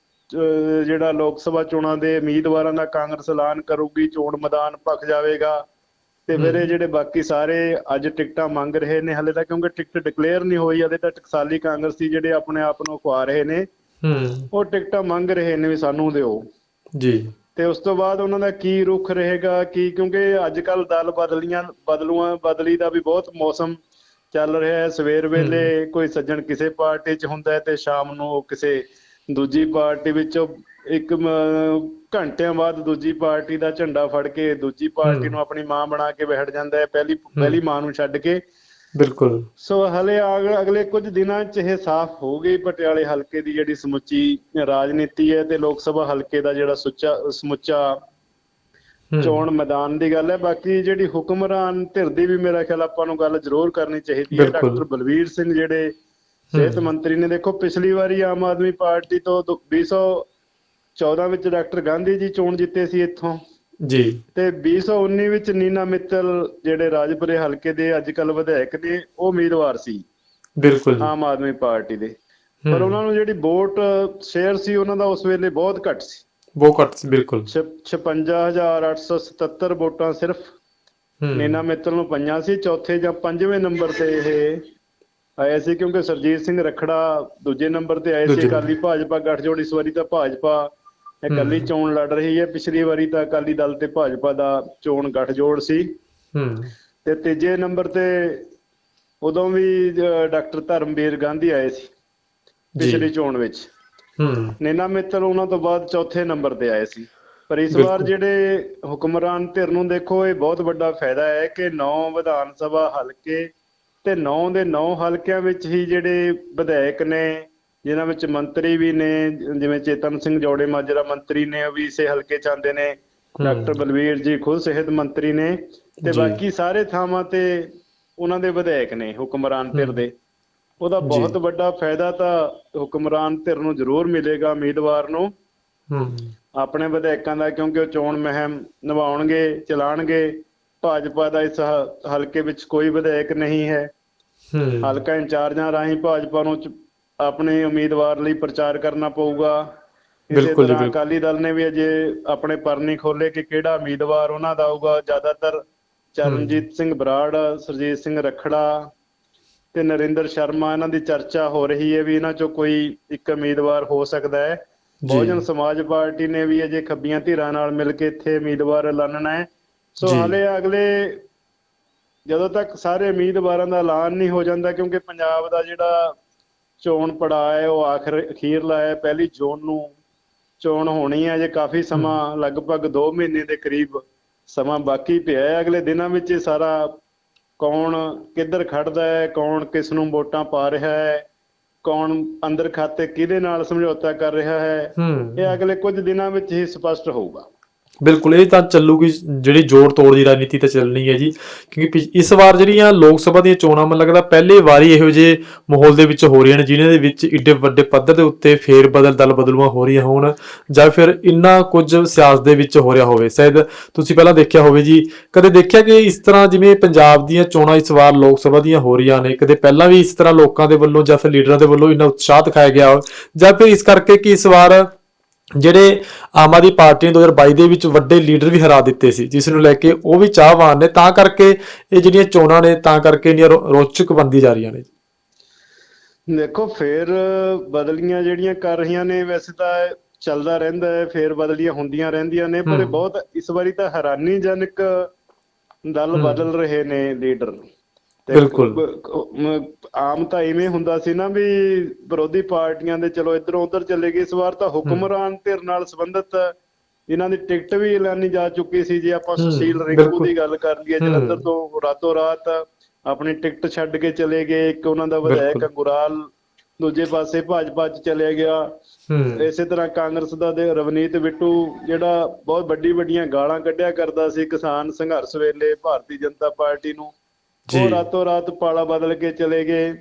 ਜਿਹੜਾ ਲੋਕ ਸਭਾ ਚੋਣਾਂ ਦੇ ਉਮੀਦਵਾਰਾਂ ਦਾ ਕਾਂਗਰਸ ਐਲਾਨ ਕਰੂਗੀ ਚੋਣ ਮੈਦਾਨ ਭਖ ਜਾਵੇਗਾ ਤੇ ਫਿਰ ਇਹ ਜਿਹੜੇ ਬਾਕੀ ਸਾਰੇ ਅੱਜ ਟਿਕਟਾਂ ਮੰਗ ਰਹੇ ਨੇ ਹਲੇ ਤਾਂ ਕਿਉਂਕਿ ਟਿਕਟ ਡਿਕਲੇਅਰ ਨਹੀਂ ਹੋਈ ਹਲੇ ਤਾਂ ਟਕਸਾਲੀ ਕਾਂਗਰਸੀ ਜਿਹੜੇ ਆਪਣੇ ਆਪ ਨੂੰ ਖਵਾ ਰਹੇ ਨੇ ਹੂੰ। ਉਹ ਟਿਕਟਾਂ ਮੰਗ ਰਹੇ ਨੇ ਵੀ ਸਾਨੂੰ ਦਿਓ। ਜੀ। ਤੇ ਉਸ ਤੋਂ ਬਾਅਦ ਉਹਨਾਂ ਦਾ ਕੀ ਰੁਖ ਰਹੇਗਾ ਕੀ ਕਿਉਂਕਿ ਅੱਜ ਕੱਲ ਦਲ ਬਦਲੀਆਂ ਬਦਲੂਆਂ ਬਦਲੀ ਦਾ ਵੀ ਬਹੁਤ ਮੌਸਮ ਚੱਲ ਰਿਹਾ ਹੈ। ਸਵੇਰ ਵੇਲੇ ਕੋਈ ਸੱਜਣ ਕਿਸੇ ਪਾਰਟੀ 'ਚ ਹੁੰਦਾ ਹੈ ਤੇ ਸ਼ਾਮ ਨੂੰ ਉਹ ਕਿਸੇ ਦੂਜੀ ਪਾਰਟੀ ਵਿੱਚੋਂ ਇੱਕ ਘੰਟਿਆਂ ਬਾਅਦ ਦੂਜੀ ਪਾਰਟੀ ਦਾ ਝੰਡਾ ਫੜ ਕੇ ਦੂਜੀ ਪਾਰਟੀ ਨੂੰ ਆਪਣੀ ਮਾਂ ਬਣਾ ਕੇ ਬੈਠ ਜਾਂਦਾ ਹੈ। ਪਹਿਲੀ ਪਹਿਲੀ ਮਾਂ ਨੂੰ ਛੱਡ ਕੇ ਬਿਲਕੁਲ। ਸੋ ਹਲੇ ਅਗ- ਅਗਲੇ ਕੁਝ ਦਿਨਾਂ 'ਚ ਇਹ ਸਾਫ਼ ਹੋ ਗਈ ਪਟਿਆਲੇ ਹਲਕੇ ਦੀ ਜਿਹੜੀ ਸਮੁੱਚੀ ਰਾਜਨੀਤੀ ਹੈ ਤੇ ਲੋਕ ਸਭਾ ਹਲਕੇ ਦਾ ਜਿਹੜਾ ਸੁੱਚਾ ਸਮੁੱਚਾ ਚੋਣ ਮੈਦਾਨ ਦੀ ਗੱਲ ਹੈ। ਬਾਕੀ ਜਿਹੜੀ ਹੁਕਮਰਾਨ ਧਿਰ ਦੀ ਵੀ ਮੇਰਾ ਖਿਆਲ ਆਪਾਂ ਨੂੰ ਗੱਲ ਜ਼ਰੂਰ ਕਰਨੀ ਚਾਹੀਦੀ ਹੈ। ਡਾਕਟਰ ਬਲਵੀਰ ਸਿੰਘ ਜਿਹੜੇ ਸਿਹਤ ਮੰਤਰੀ ਨੇ ਦੇਖੋ ਪਿਛਲੀ ਵਾਰੀ ਆਮ ਆਦਮੀ ਪਾਰਟੀ ਤੋਂ ਦੋ- 2014 ਵਿੱਚ ਡਾਕਟਰ ਗਾਂਧੀ ਜੀ ਚੋਣ ਜਿੱਤੇ ਸੀ ਇੱਥੋਂ। ਜੀ। ਤੇ 2019 ਵਿੱਚ ਨੀਨਾ ਮਿੱਤਲ ਜਿਹੜੇ ਰਾਜਪੁਰੇ ਹਲਕੇ ਦੇ ਅੱਜ ਕੱਲ ਵਿਧਾਇਕ ਨੇ ਉਹ ਉਮੀਦਵਾਰ ਸੀ। ਬਿਲਕੁਲ ਆਮ ਆਦਮੀ ਪਾਰਟੀ ਦੇ। ਪਰ ਉਹਨਾਂ ਨੂੰ ਜਿਹੜੀ ਵੋਟ ਸ਼ੇਅਰ ਸੀ ਉਹਨਾਂ ਦਾ ਉਸ ਵੇਲੇ ਬਹੁਤ ਘੱਟ ਸੀ। ਬਹੁਤ ਘੱਟ ਸੀ ਬਿਲਕੁਲ। ਛ- 56877 ਵੋਟਾਂ ਸਿਰਫ ਨੀਨਾ ਮਿੱਤਲ ਨੂੰ ਪਈਆਂ ਸੀ। ਚੌਥੇ ਜਾਂ ਪੰਜਵੇਂ ਨੰਬਰ ਤੇ ਇਹ ਆਏ ਸੀ ਕਿਉਂਕਿ ਸਰਜੀਤ ਸਿੰਘ ਰਖੜਾ ਦੂਜੇ ਨੰਬਰ ਤੇ ਆਏ ਸੀ। ਅਕਾਲੀ ਭਾਜਪਾ ਗੱਠਜੋੜ ਇਸ ਵਾਰੀ ਤਾਂ ਭਾਜਪਾ ਇਕੱਲੀ ਚੋਣ ਲੜ ਰਹੀ ਹੈ। ਪਿਛਲੀ ਵਾਰੀ ਤਾਂ ਅਕਾਲੀ ਦਲ ਤੇ ਭਾਜਪਾ ਦਾ ਚੋਣ ਗੱਠਜੋੜ ਸੀ। ਹੂੰ। ਤੇ ਤੀਜੇ ਨੰਬਰ ਤੇ ਉਦੋਂ ਵੀ ਡਾਕਟਰ ਧਰਮਵੀਰ ਗਾਂਧੀ ਆਏ ਸੀ। ਪਿਛਲੀ ਚੋਣ ਵਿੱਚ। ਹੂੰ। ਨੀਨਾ ਮਿੱਤਲ ਉਹਨਾਂ ਤੋਂ ਬਾਅਦ ਚੌਥੇ ਨੰਬਰ ਤੇ ਆਏ ਸੀ। ਪਰ ਇਸ ਵਾਰ। ਜਿਹੜੇ ਹੁਕਮਰਾਨ ਧਿਰ ਨੂੰ ਦੇਖੋ ਇਹ ਬਹੁਤ ਵੱਡਾ ਫਾਇਦਾ ਹੈ ਕਿ 9 ਵਿਧਾਨ ਸਭਾ ਹਲਕੇ ਤੇ 9 ਦੇ 9 ਹਲਕਿਆਂ ਵਿੱਚ ਹੀ ਜਿਹੜੇ ਵਿਧਾਇਕ ਨੇ ਜਿਨ੍ਹਾਂ ਵਿੱਚ ਮੰਤਰੀ ਵੀ ਨੇ ਜਿਵੇਂ ਚੇਤਨ ਸਿੰਘ ਜੋੜੇ ਮਾਜਰਾ ਮੰਤਰੀ ਨੇ ਉਹ ਵੀ ਇਸੇ ਹਲਕੇ ਚ ਆਉਂਦੇ ਨੇ। ਡਾਕਟਰ ਬਲਵੀਰ ਜੀ ਖੁਦ ਸਿਹਤ ਮੰਤਰੀ ਨੇ ਤੇ। ਬਾਕੀ ਸਾਰੇ ਥਾਵਾਂ ਤੇ ਉਹਨਾਂ ਦੇ ਵਿਧਾਇਕ ਨੇ ਹੁਕਮਰਾਨ ਧਿਰ ਦੇ। ਉਹਦਾ। ਬਹੁਤ ਵੱਡਾ ਫਾਇਦਾ ਤਾਂ ਹੁਕਮਰਾਨ ਧਿਰ ਨੂੰ ਜ਼ਰੂਰ ਮਿਲੇਗਾ ਉਮੀਦਵਾਰ ਨੂੰ। ਹੂੰ। ਆਪਣੇ ਵਿਧਾਇਕਾਂ ਦਾ ਕਿਉਂਕਿ ਉਹ ਚੋਣ ਮਹਿਮ ਨਿਭਾਉਣਗੇ ਚਲਾਣਗੇ। ਭਾਜਪਾ ਦਾ ਇਸ ਹਲਕੇ ਵਿੱਚ ਕੋਈ ਵਿਧਾਇਕ ਨਹੀਂ ਹੈ। ਹਲਕਾ ਇੰਚਾਰਜਾਂ ਰਾਹੀਂ ਭਾਜਪਾ ਨੂੰ ਆਪਣੇ ਉਮੀਦਵਾਰ ਲਈ ਪ੍ਰਚਾਰ ਕਰਨਾ ਪਊਗਾ ਇਸੇ ਬਿਲਕੁਲ ਜੀ, ਤਰ੍ਹਾਂ। ਅਕਾਲੀ ਦਲ ਨੇ ਵੀ ਅਜੇ ਆਪਣੇ ਪਰਨੀ ਖੋਲੇ ਕਿ ਕਿਹੜਾ ਉਮੀਦਵਾਰ ਉਹਨਾਂ ਦਾ ਆਊਗਾ ਜ਼ਿਆਦਾਤਰ ਚਰਨਜੀਤ ਸਿੰਘ ਬਰਾੜ ਸਰਜੀਤ ਸਿੰਘ ਰਖੜਾ ਤੇ ਨਰਿੰਦਰ ਸ਼ਰਮਾ ਇਹਨਾਂ ਦੀ ਚਰਚਾ ਹੋ ਰਹੀ ਹੈ ਵੀ ਇਹਨਾਂ ਚੋਂ ਕੋਈ ਇੱਕ ਉਮੀਦਵਾਰ ਹੋ ਸਕਦਾ ਹੈ। ਬਹੁਜਨ ਸਮਾਜ ਪਾਰਟੀ ਨੇ ਵੀ ਅਜੇ ਖੱਬੀਆਂ ਧਿਰਾਂ ਨਾਲ ਮਿਲ ਕੇ ਇੱਥੇ ਉਮੀਦਵਾਰ ਐਲਾਨਣਾ ਹੈ ਸੋ। ਹਾਲੇ ਅਗਲੇ ਜਦੋਂ ਤੱਕ ਸਾਰੇ ਉਮੀਦਵਾਰਾਂ ਦਾ ਐਲਾਨ ਨਹੀਂ ਹੋ ਜਾਂਦਾ ਕਿਉਂਕਿ ਪੰਜਾਬ ਦਾ ਜਿਹੜਾ ਚੋਣ ਪੜਾਅ ਹੈ ਉਹ ਆਖਰ ਅਖੀਰਲਾ ਹੈ ਪਹਿਲੀ ਜੂਨ ਨੂੰ ਚੋਣ ਹੋਣੀ ਹੈ ਜੇ ਕਾਫੀ ਸਮਾਂ ਲਗਭਗ 2 ਮਹੀਨੇ ਦੇ ਕਰੀਬ ਸਮਾਂ ਬਾਕੀ ਪਿਆ ਹੈ। ਅਗਲੇ ਦਿਨਾਂ ਵਿੱਚ ਇਹ ਸਾਰਾ ਕੌਣ ਕਿੱਧਰ ਖੜਦਾ ਹੈ ਕੌਣ ਕਿਸ ਨੂੰ ਵੋਟਾਂ ਪਾ ਰਿਹਾ ਹੈ ਕੌਣ ਅੰਦਰ ਖਾਤੇ ਕਿਹਦੇ ਨਾਲ ਸਮਝੌਤਾ ਕਰ ਰਿਹਾ ਹੈ ਹੂੰ। ਇਹ ਅਗਲੇ ਕੁਝ ਦਿਨਾਂ ਵਿੱਚ ਹੀ ਸਪਸ਼ਟ ਹੋਊਗਾ। ਬਿਲਕੁਲ, ਇਹ ਤਾਂ ਚੱਲੂਗੀ, ਜਿਹੜੀ ਜੋੜ ਤੋੜ ਦੀ ਰਾਜਨੀਤੀ ਤਾਂ ਚੱਲਣੀ ਹੈ ਜੀ। ਕਿਉਂਕਿ ਪਿਛ- ਇਸ ਵਾਰ ਜਿਹੜੀਆਂ ਲੋਕ ਸਭਾ ਦੀਆਂ ਚੋਣਾਂ, ਮੈਨੂੰ ਲੱਗਦਾ ਪਹਿਲੀ ਵਾਰੀ ਇਹੋ ਜਿਹੇ ਮਾਹੌਲ ਦੇ ਵਿੱਚ ਹੋ ਰਹੀਆਂ ਨੇ, ਜਿਨ੍ਹਾਂ ਦੇ ਵਿੱਚ ਇੱਡੇ ਵੱਡੇ ਪੱਧਰ ਦੇ ਉੱਤੇ ਫੇਰ ਬਦਲ, ਦਲ ਬਦਲੂਆਂ ਹੋ ਰਹੀਆਂ ਹੋਣ, ਜਾਂ ਫਿਰ ਇੰਨਾ ਕੁਝ ਸਿਆਸਤ ਦੇ ਵਿੱਚ ਹੋ ਰਿਹਾ ਹੋਵੇ। ਸ਼ਾਇਦ ਤੁਸੀਂ ਪਹਿਲਾਂ ਦੇਖਿਆ ਹੋਵੇ ਜੀ, ਕਦੇ ਦੇਖਿਆ ਕਿ ਇਸ ਤਰ੍ਹਾਂ ਜਿਵੇਂ ਪੰਜਾਬ ਦੀਆਂ ਚੋਣਾਂ ਇਸ ਵਾਰ ਲੋਕ ਸਭਾ ਦੀਆਂ ਹੋ ਰਹੀਆਂ ਨੇ, ਕਦੇ ਪਹਿਲਾਂ ਵੀ ਇਸ ਤਰ੍ਹਾਂ ਲੋਕਾਂ ਦੇ ਵੱਲੋਂ ਜਾਂ ਫਿਰ ਲੀਡਰਾਂ ਦੇ ਵੱਲੋਂ ਇੰਨਾ ਉਤਸ਼ਾਹ ਦਿਖਾਇਆ ਗਿਆ ਹੋਵੇ ਜਾਂ ਫਿਰ ਇਸ ਕਰਕੇ ਕਿ ਇਸ ਵਾਰ ਜਿਹੜੇ ਆਮ ਆਦਮੀ ਪਾਰਟੀ ਨੇ 2022 ਦੇ ਵਿੱਚ ਵੱਡੇ ਲੀਡਰ ਵੀ ਹਰਾ ਦਿੱਤੇ ਸੀ ਜਿਸ ਨੂੰ ਲੈ ਕੇ ਉਹ ਵੀ ਚਾਹਵਾਨ ਨੇ ਤਾਂ ਕਰਕੇ ਇਹ ਜਿਹੜੀਆਂ ਚੋਣਾਂ ਨੇ ਤਾਂ ਕਰਕੇ ਇੰਨੀਆਂ ਰੋਚਕ ਬੰਦੀ ਜਾ ਰਹੀਆਂ ਨੇ ਦੇਖੋ ਫੇਰ ਬਦਲੀਆਂ ਜਿਹੜੀਆਂ ਕਰ ਰਹੀਆਂ ਨੇ ਵੈਸੇ ਤਾਂ ਚੱਲਦਾ ਰਹਿੰਦਾ ਹੈ ਫੇਰ ਬਦਲੀਆਂ ਹੁੰਦੀਆਂ ਰਹਿੰਦੀਆਂ ਨੇ ਪਰ। ਬਹੁਤ ਇਸ ਵਾਰੀ ਤਾਂ ਹੈਰਾਨੀਜਨਕ ਦਲ। ਬਦਲ ਰਹੇ ਨੇ ਲੀਡਰ ਤੇ ਬਿਲਕੁਲ। ਆਮ ਤਾਂ ਇਵੇਂ ਹੁੰਦਾ ਸੀ ਨਾ ਵੀ ਵਿਰੋਧੀ ਪਾਰਟੀਆਂ ਦੇ ਚਲੋ ਇੱਧਰੋਂ ਉੱਧਰ ਚਲੇ ਗਏ ਇਸ ਵਾਰ ਤਾਂ ਹੁਕਮਰਾਨ ਧਿਰ ਨਾਲ ਸੰਬੰਧਿਤ ਇਹਨਾਂ ਦੀ ਟਿਕਟ ਵੀ ਐਲਾਨੀ ਜਾ ਚੁੱਕੀ ਸੀ ਜੇ ਆਪਾਂ ਸੁਸ਼ੀਲ ਰਿੰਕੂ। ਦੀ ਗੱਲ ਕਰ ਲਈਏ। ਜਲੰਧਰ ਤੋਂ ਰਾਤੋਂ ਰਾਤ ਆਪਣੀ ਟਿਕਟ ਛੱਡ ਕੇ ਚਲੇ ਗਏ ਇੱਕ ਉਹਨਾਂ ਦਾ ਵਿਧਾਇਕ। ਗੁਰਾਲ ਦੂਜੇ ਪਾਸੇ ਭਾਜਪਾ 'ਚ ਚਲੇ ਗਿਆ ਇਸੇ ਤਰ੍ਹਾਂ ਕਾਂਗਰਸ ਦਾ ਦੇ ਰਵਨੀਤ ਬਿੱਟੂ ਜਿਹੜਾ ਬਹੁਤ ਵੱਡੀ ਵੱਡੀਆਂ ਗਾਲਾਂ ਕੱਢਿਆ ਕਰਦਾ ਸੀ ਕਿਸਾਨ ਸੰਘਰਸ਼ ਵੇਲੇ ਭਾਰਤੀ ਜਨਤਾ ਪਾਰਟੀ ਨੂੰ। ਉਹ ਰਾਤੋਂ ਰਾਤ ਪਾਲਾ ਬਦਲ ਕੇ ਚਲੇ ਗਏ।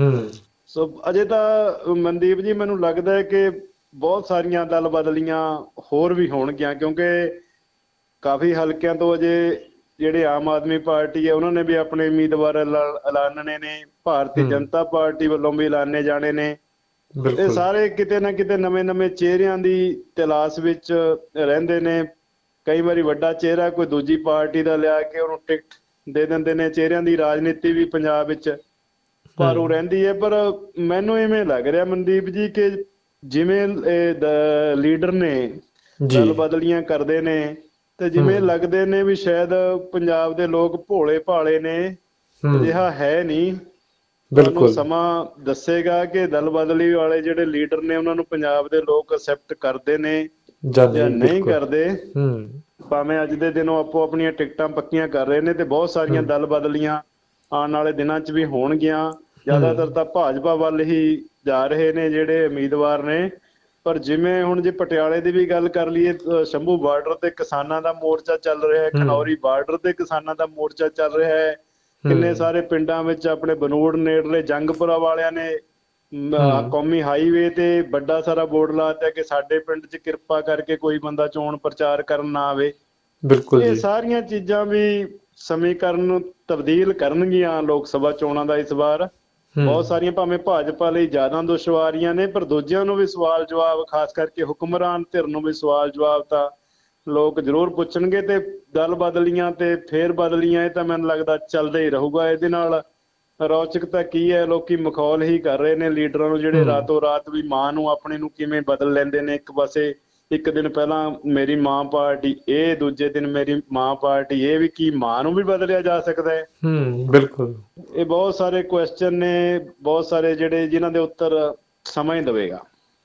ਹੂੰ। ਸੋ ਅਜੇ ਤਾਂ ਮਨਦੀਪ ਜੀ ਮੈਨੂੰ ਲੱਗਦਾ ਹੈ ਕਿ ਬਹੁਤ ਸਾਰੀਆਂ ਦਲ ਬਦਲੀਆਂ ਹੋਰ ਵੀ ਹੋਣਗੀਆਂ ਕਿਉਂਕਿ ਕਾਫੀ ਹਲਕਿਆਂ ਤੋਂ ਅਜੇ ਜਿਹੜੇ ਆਮ ਆਦਮੀ ਪਾਰਟੀ ਹੈ ਉਹਨਾਂ ਨੇ ਵੀ ਆਪਣੇ ਉਮੀਦਵਾਰ ਐਲਾ- ਐਲਾਨਣੇ ਨੇ। ਭਾਰਤੀ। ਜਨਤਾ ਪਾਰਟੀ ਵੱਲੋਂ ਵੀ ਐਲਾਨੇ ਜਾਣੇ ਨੇ। ਇਹ ਸਾਰੇ ਕਿਤੇ ਨਾ ਕਿਤੇ ਨਵੇਂ-ਨਵੇਂ ਚਿਹਰਿਆਂ ਦੀ ਤਲਾਸ਼ ਵਿੱਚ ਰਹਿੰਦੇ ਨੇ। ਕਈ ਵਾਰੀ ਵੱਡਾ ਚਿਹਰਾ ਕੋਈ ਦੂਜੀ ਪਾਰਟੀ ਦਾ ਲਿਆ ਕੇ ਉਹਨੂੰ ਟਿਕਟ ਦੇ ਦਿੰਦੇ ਨੇ ਚਿਹਰਿਆਂ ਦੀ ਰਾਜਨੀਤੀ ਵੀ ਪੰਜਾਬ ਵਿੱਚ ਭਾਰੂ ਰਹਿੰਦੀ ਹੈ ਪਰ ਮੈਨੂੰ ਇਵੇਂ ਲੱਗ ਰਿਹਾ ਮਨਦੀਪ ਜੀ ਕਿ ਜਿਵੇਂ ਲੀਡਰ ਨੇ ਦਲ ਬਦਲੀਆਂ ਕਰਦੇ ਨੇ ਤੇ ਜਿਵੇਂ। ਲੱਗਦੇ ਨੇ ਵੀ ਸ਼ਾਇਦ ਪੰਜਾਬ ਦੇ ਲੋਕ ਭੋਲੇ ਭਾਲੇ ਨੇ ਅਜਿਹਾ ਹੈ ਨਹੀਂ। ਬਿਲਕੁਲ। ਸਮਾਂ ਦੱਸੇਗਾ ਕਿ ਦਲ ਬਦਲੀ ਵਾਲੇ ਜਿਹੜੇ ਲੀਡਰ ਨੇ ਉਹਨਾਂ ਨੂੰ ਪੰਜਾਬ ਦੇ ਲੋਕ ਅਸੈਪਟ ਕਰਦੇ ਨੇ ਜਾਂ ਨਹੀਂ। ਕਰਦੇ। ਹੂੰ। ਭਾਵੇਂ ਅੱਜ ਦੇ ਦਿਨੋਂ ਆਪੋ ਆਪਣੀਆਂ ਟਿਕਟਾਂ ਪੱਕੀਆਂ ਕਰ ਰਹੇ ਨੇ ਤੇ ਬਹੁਤ ਸਾਰੀਆਂ। ਦਲ ਬਦਲੀਆਂ ਆਉਣ ਵਾਲੇ ਦਿਨਾਂ 'ਚ ਵੀ ਹੋਣਗੀਆਂ ਜ਼ਿਆਦਾਤਰ ਤਾਂ ਭਾਜਪਾ ਵੱਲ ਹੀ ਜਾ ਰਹੇ ਨੇ ਜਿਹੜੇ ਉਮੀਦਵਾਰ ਨੇ ਪਰ ਜਿਵੇਂ ਹੁਣ ਜੇ ਪਟਿਆਲੇ ਦੀ ਵੀ ਗੱਲ ਕਰ ਲਈਏ ਸ਼ੰਭੂ ਬਾਰਡਰ ਤੇ ਕਿਸਾਨਾਂ ਦਾ ਮੋਰਚਾ ਚੱਲ ਰਿਹਾ ਹੈ। ਖਨੌਰੀ ਬਾਰਡਰ ਤੇ ਕਿਸਾਨਾਂ ਦਾ ਮੋਰਚਾ ਚੱਲ ਰਿਹਾ ਹੈ ਕਿੰਨੇ। ਸਾਰੇ ਪਿੰਡਾਂ ਵਿੱਚ ਆਪਣੇ ਬਨੂੜ ਨੇੜਲੇ ਜੰਗਪੁਰਾ ਵਾਲਿਆਂ ਨੇ। ਕੌਮੀ ਹਾਈਵੇ ਤੇ ਵੱਡਾ ਸਾਰਾ ਬੋਰਡ ਲਾਤਾ ਕਿ ਸਾਡੇ ਪਿੰਡ 'ਚ ਕਿਰਪਾ ਕਰਕੇ ਕੋਈ ਬੰਦਾ ਚੋਣ ਪ੍ਰਚਾਰ ਕਰਨ ਨਾ ਆਵੇ ਬਿਲਕੁਲ ਇਹ ਸਾਰੀਆਂ ਚੀਜ਼ਾਂ ਵੀ ਸਮੀਕਰਨ ਨੂੰ ਤਬਦੀਲ ਕਰਨਗੀਆਂ ਲੋਕ ਸਭਾ ਚੋਣਾਂ ਦਾ ਇਸ ਵਾਰ। ਬਹੁਤ ਸਾਰੀਆਂ ਭਾਵੇਂ ਭਾਜਪਾ ਲਈ ਜ਼ਿਆਦਾ ਦੁਸ਼ਵਾਰੀਆਂ ਨੇ ਪਰ ਦੂਜਿਆਂ ਨੂੰ ਵੀ ਸਵਾਲ ਜਵਾਬ ਖਾਸ ਕਰਕੇ ਹੁਕਮਰਾਨ ਧਿਰ ਨੂੰ ਵੀ ਸਵਾਲ ਜਵਾਬ ਤਾਂ ਲੋਕ ਜ਼ਰੂਰ ਪੁੱਛਣਗੇ ਤੇ ਦਲ ਬਦਲੀਆਂ ਤੇ ਫੇਰ ਬਦਲੀਆਂ ਇਹ ਤਾਂ ਮੈਨੂੰ ਲੱਗਦਾ ਚੱਲਦਾ ਹੀ ਰਹੂਗਾ। ਇਹਦੇ ਨਾਲ ਰੌਚਕਤਾ ਕੀ ਹੈ ਲੋਕੀ ਮਖੌਲ ਹੀ ਕਰ ਰਹੇ ਨੇ ਲੀਡਰਾਂ ਨੂੰ ਜਿਹੜੇ। ਰਾਤੋਂ ਰਾਤ ਵੀ ਮਾਂ ਨੂੰ ਆਪਣੇ ਨੂੰ ਕਿਵੇਂ ਬਦਲ ਲੈਂਦੇ ਨੇ ਇੱਕ ਪਾਸੇ ਇੱਕ ਦਿਨ ਪਹਿਲਾਂ ਮੇਰੀ ਮਾਂ ਪਾਰਟੀ ਇਹ ਦੂਜੇ ਦਿਨ ਮੇਰੀ ਮਾਂ ਪਾਰਟੀ ਇਹ ਵੀ ਕੀ ਮਾਂ ਨੂੰ ਵੀ ਬਦਲਿਆ ਜਾ ਸਕਦਾ ਹੈ? ਹੂੰ ਬਿਲਕੁਲ। ਇਹ ਬਹੁਤ ਸਾਰੇ ਕੁਐਸਚਨ ਨੇ ਬਹੁਤ ਸਾਰੇ ਜਿਹੜੇ ਜਿਨ੍ਹਾਂ ਦੇ ਉੱਤਰ ਸਮਾਂ ਹੀ ਦੇਵੇਗਾ।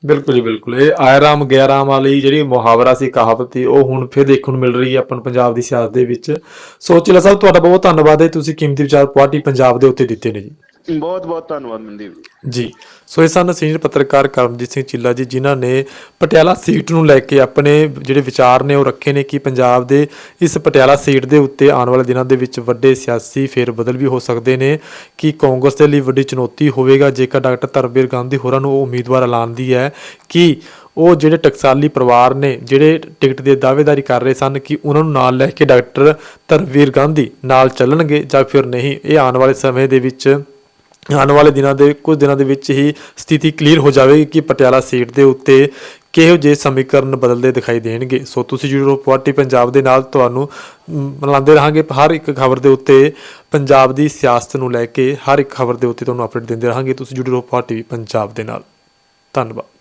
ਬਿਲਕੁਲ ਜੀ ਬਿਲਕੁਲ। ਇਹ ਆਇਰਾਮ ਗੈਰਾਮ ਵਾਲੀ ਜਿਹੜੀ ਮੁਹਾਵਰਾ ਸੀ ਕਹਾਵਤ ਸੀ ਉਹ ਹੁਣ ਫਿਰ ਦੇਖਣ ਨੂੰ ਮਿਲ ਰਹੀ ਹੈ ਆਪਾਂ ਪੰਜਾਬ ਦੀ ਸਿਆਸਤ ਦੇ ਵਿੱਚ। ਸੋ ਚਿਲਾ ਸਾਹਿਬ ਤੁਹਾਡਾ ਬਹੁਤ ਧੰਨਵਾਦ ਹੈ। ਤੁਸੀਂ ਕੀਮਤੀ ਵਿਚਾਰ ਪਾਰਟੀ ਪੰਜਾਬ ਦੇ ਉੱਤੇ ਦਿੱਤੇ ਨੇ ਜੀ। ਬਹੁਤ ਬਹੁਤ ਧੰਨਵਾਦ ਮਨਦੀਪ ਜੀ। ਜੀ, ਸੋ ਇਹ ਸਨ ਸੀਨੀਅਰ ਪੱਤਰਕਾਰ ਕਰਮਜੀਤ ਸਿੰਘ ਚਿੱਲਾ ਜੀ, ਜਿਨ੍ਹਾਂ ਨੇ ਪਟਿਆਲਾ ਸੀਟ ਨੂੰ ਲੈ ਕੇ ਆਪਣੇ ਜਿਹੜੇ ਵਿਚਾਰ ਨੇ ਉਹ ਰੱਖੇ ਨੇ ਕਿ ਪੰਜਾਬ ਦੇ ਇਸ ਪਟਿਆਲਾ ਸੀਟ ਦੇ ਉੱਤੇ ਆਉਣ ਵਾਲੇ ਦਿਨਾਂ ਦੇ ਵਿੱਚ ਵੱਡੇ ਸਿਆਸੀ ਫੇਰਬਦਲ ਵੀ ਹੋ ਸਕਦੇ ਨੇ, ਕਿ ਕਾਂਗਰਸ ਦੇ ਲਈ ਵੱਡੀ ਚੁਣੌਤੀ ਹੋਵੇਗਾ। ਜੇਕਰ ਡਾਕਟਰ ਧਰਮਵੀਰ ਗਾਂਧੀ ਹੋਰਾਂ ਨੂੰ ਉਹ ਉਮੀਦਵਾਰ ਐਲਾਨਦੀ ਹੈ ਕਿ ਉਹ ਜਿਹੜੇ ਟਕਸਾਲੀ ਪਰਿਵਾਰ ਨੇ, ਜਿਹੜੇ ਟਿਕਟ ਦੇ ਦਾਅਵੇਦਾਰੀ ਕਰ ਰਹੇ ਸਨ ਕਿ ਉਹਨਾਂ ਨੂੰ ਨਾਲ ਲੈ ਕੇ ਡਾਕਟਰ ਧਰਮਵੀਰ ਗਾਂਧੀ ਨਾਲ ਚੱਲਣਗੇ ਜਾਂ ਫਿਰ ਨਹੀਂ, ਇਹ ਆਉਣ ਵਾਲੇ ਸਮੇਂ ਦੇ ਵਿੱਚ ਆਉਣ ਵਾਲੇ ਦਿਨਾਂ ਦੇ ਕੁਝ ਦਿਨਾਂ ਦੇ ਵਿੱਚ ਹੀ ਸਥਿਤੀ ਕਲੀਅਰ ਹੋ ਜਾਵੇਗੀ ਕਿ ਪਟਿਆਲਾ ਸੀਟ ਦੇ ਉੱਤੇ ਕਿਹੋ ਜਿਹੇ ਸਮੀਕਰਨ ਬਦਲਦੇ ਦਿਖਾਈ ਦੇਣਗੇ। ਸੋ ਤੁਸੀਂ ਜੁੜੇ ਰਹੋ ਪਾਰਟੀ ਪੰਜਾਬ ਦੇ ਨਾਲ ਤੁਹਾਨੂੰ ਮ, ਮਿਲਾਉਂਦੇ ਰਹਾਂਗੇ। ਹਰ ਇੱਕ ਖਬਰ ਦੇ ਉੱਤੇ ਪੰਜਾਬ ਦੀ ਸਿਆਸਤ ਨੂੰ ਲੈ ਕੇ ਹਰ ਇੱਕ ਖਬਰ ਦੇ ਉੱਤੇ ਤੁਹਾਨੂੰ ਅਪਡੇਟ ਦਿੰਦੇ ਰਹਾਂਗੇ। ਤੁਸੀਂ ਜੁੜੇ ਰਹੋ ਪਾਰਟੀ ਪੰਜਾਬ ਦੇ ਨਾਲ। ਧੰਨਵਾਦ।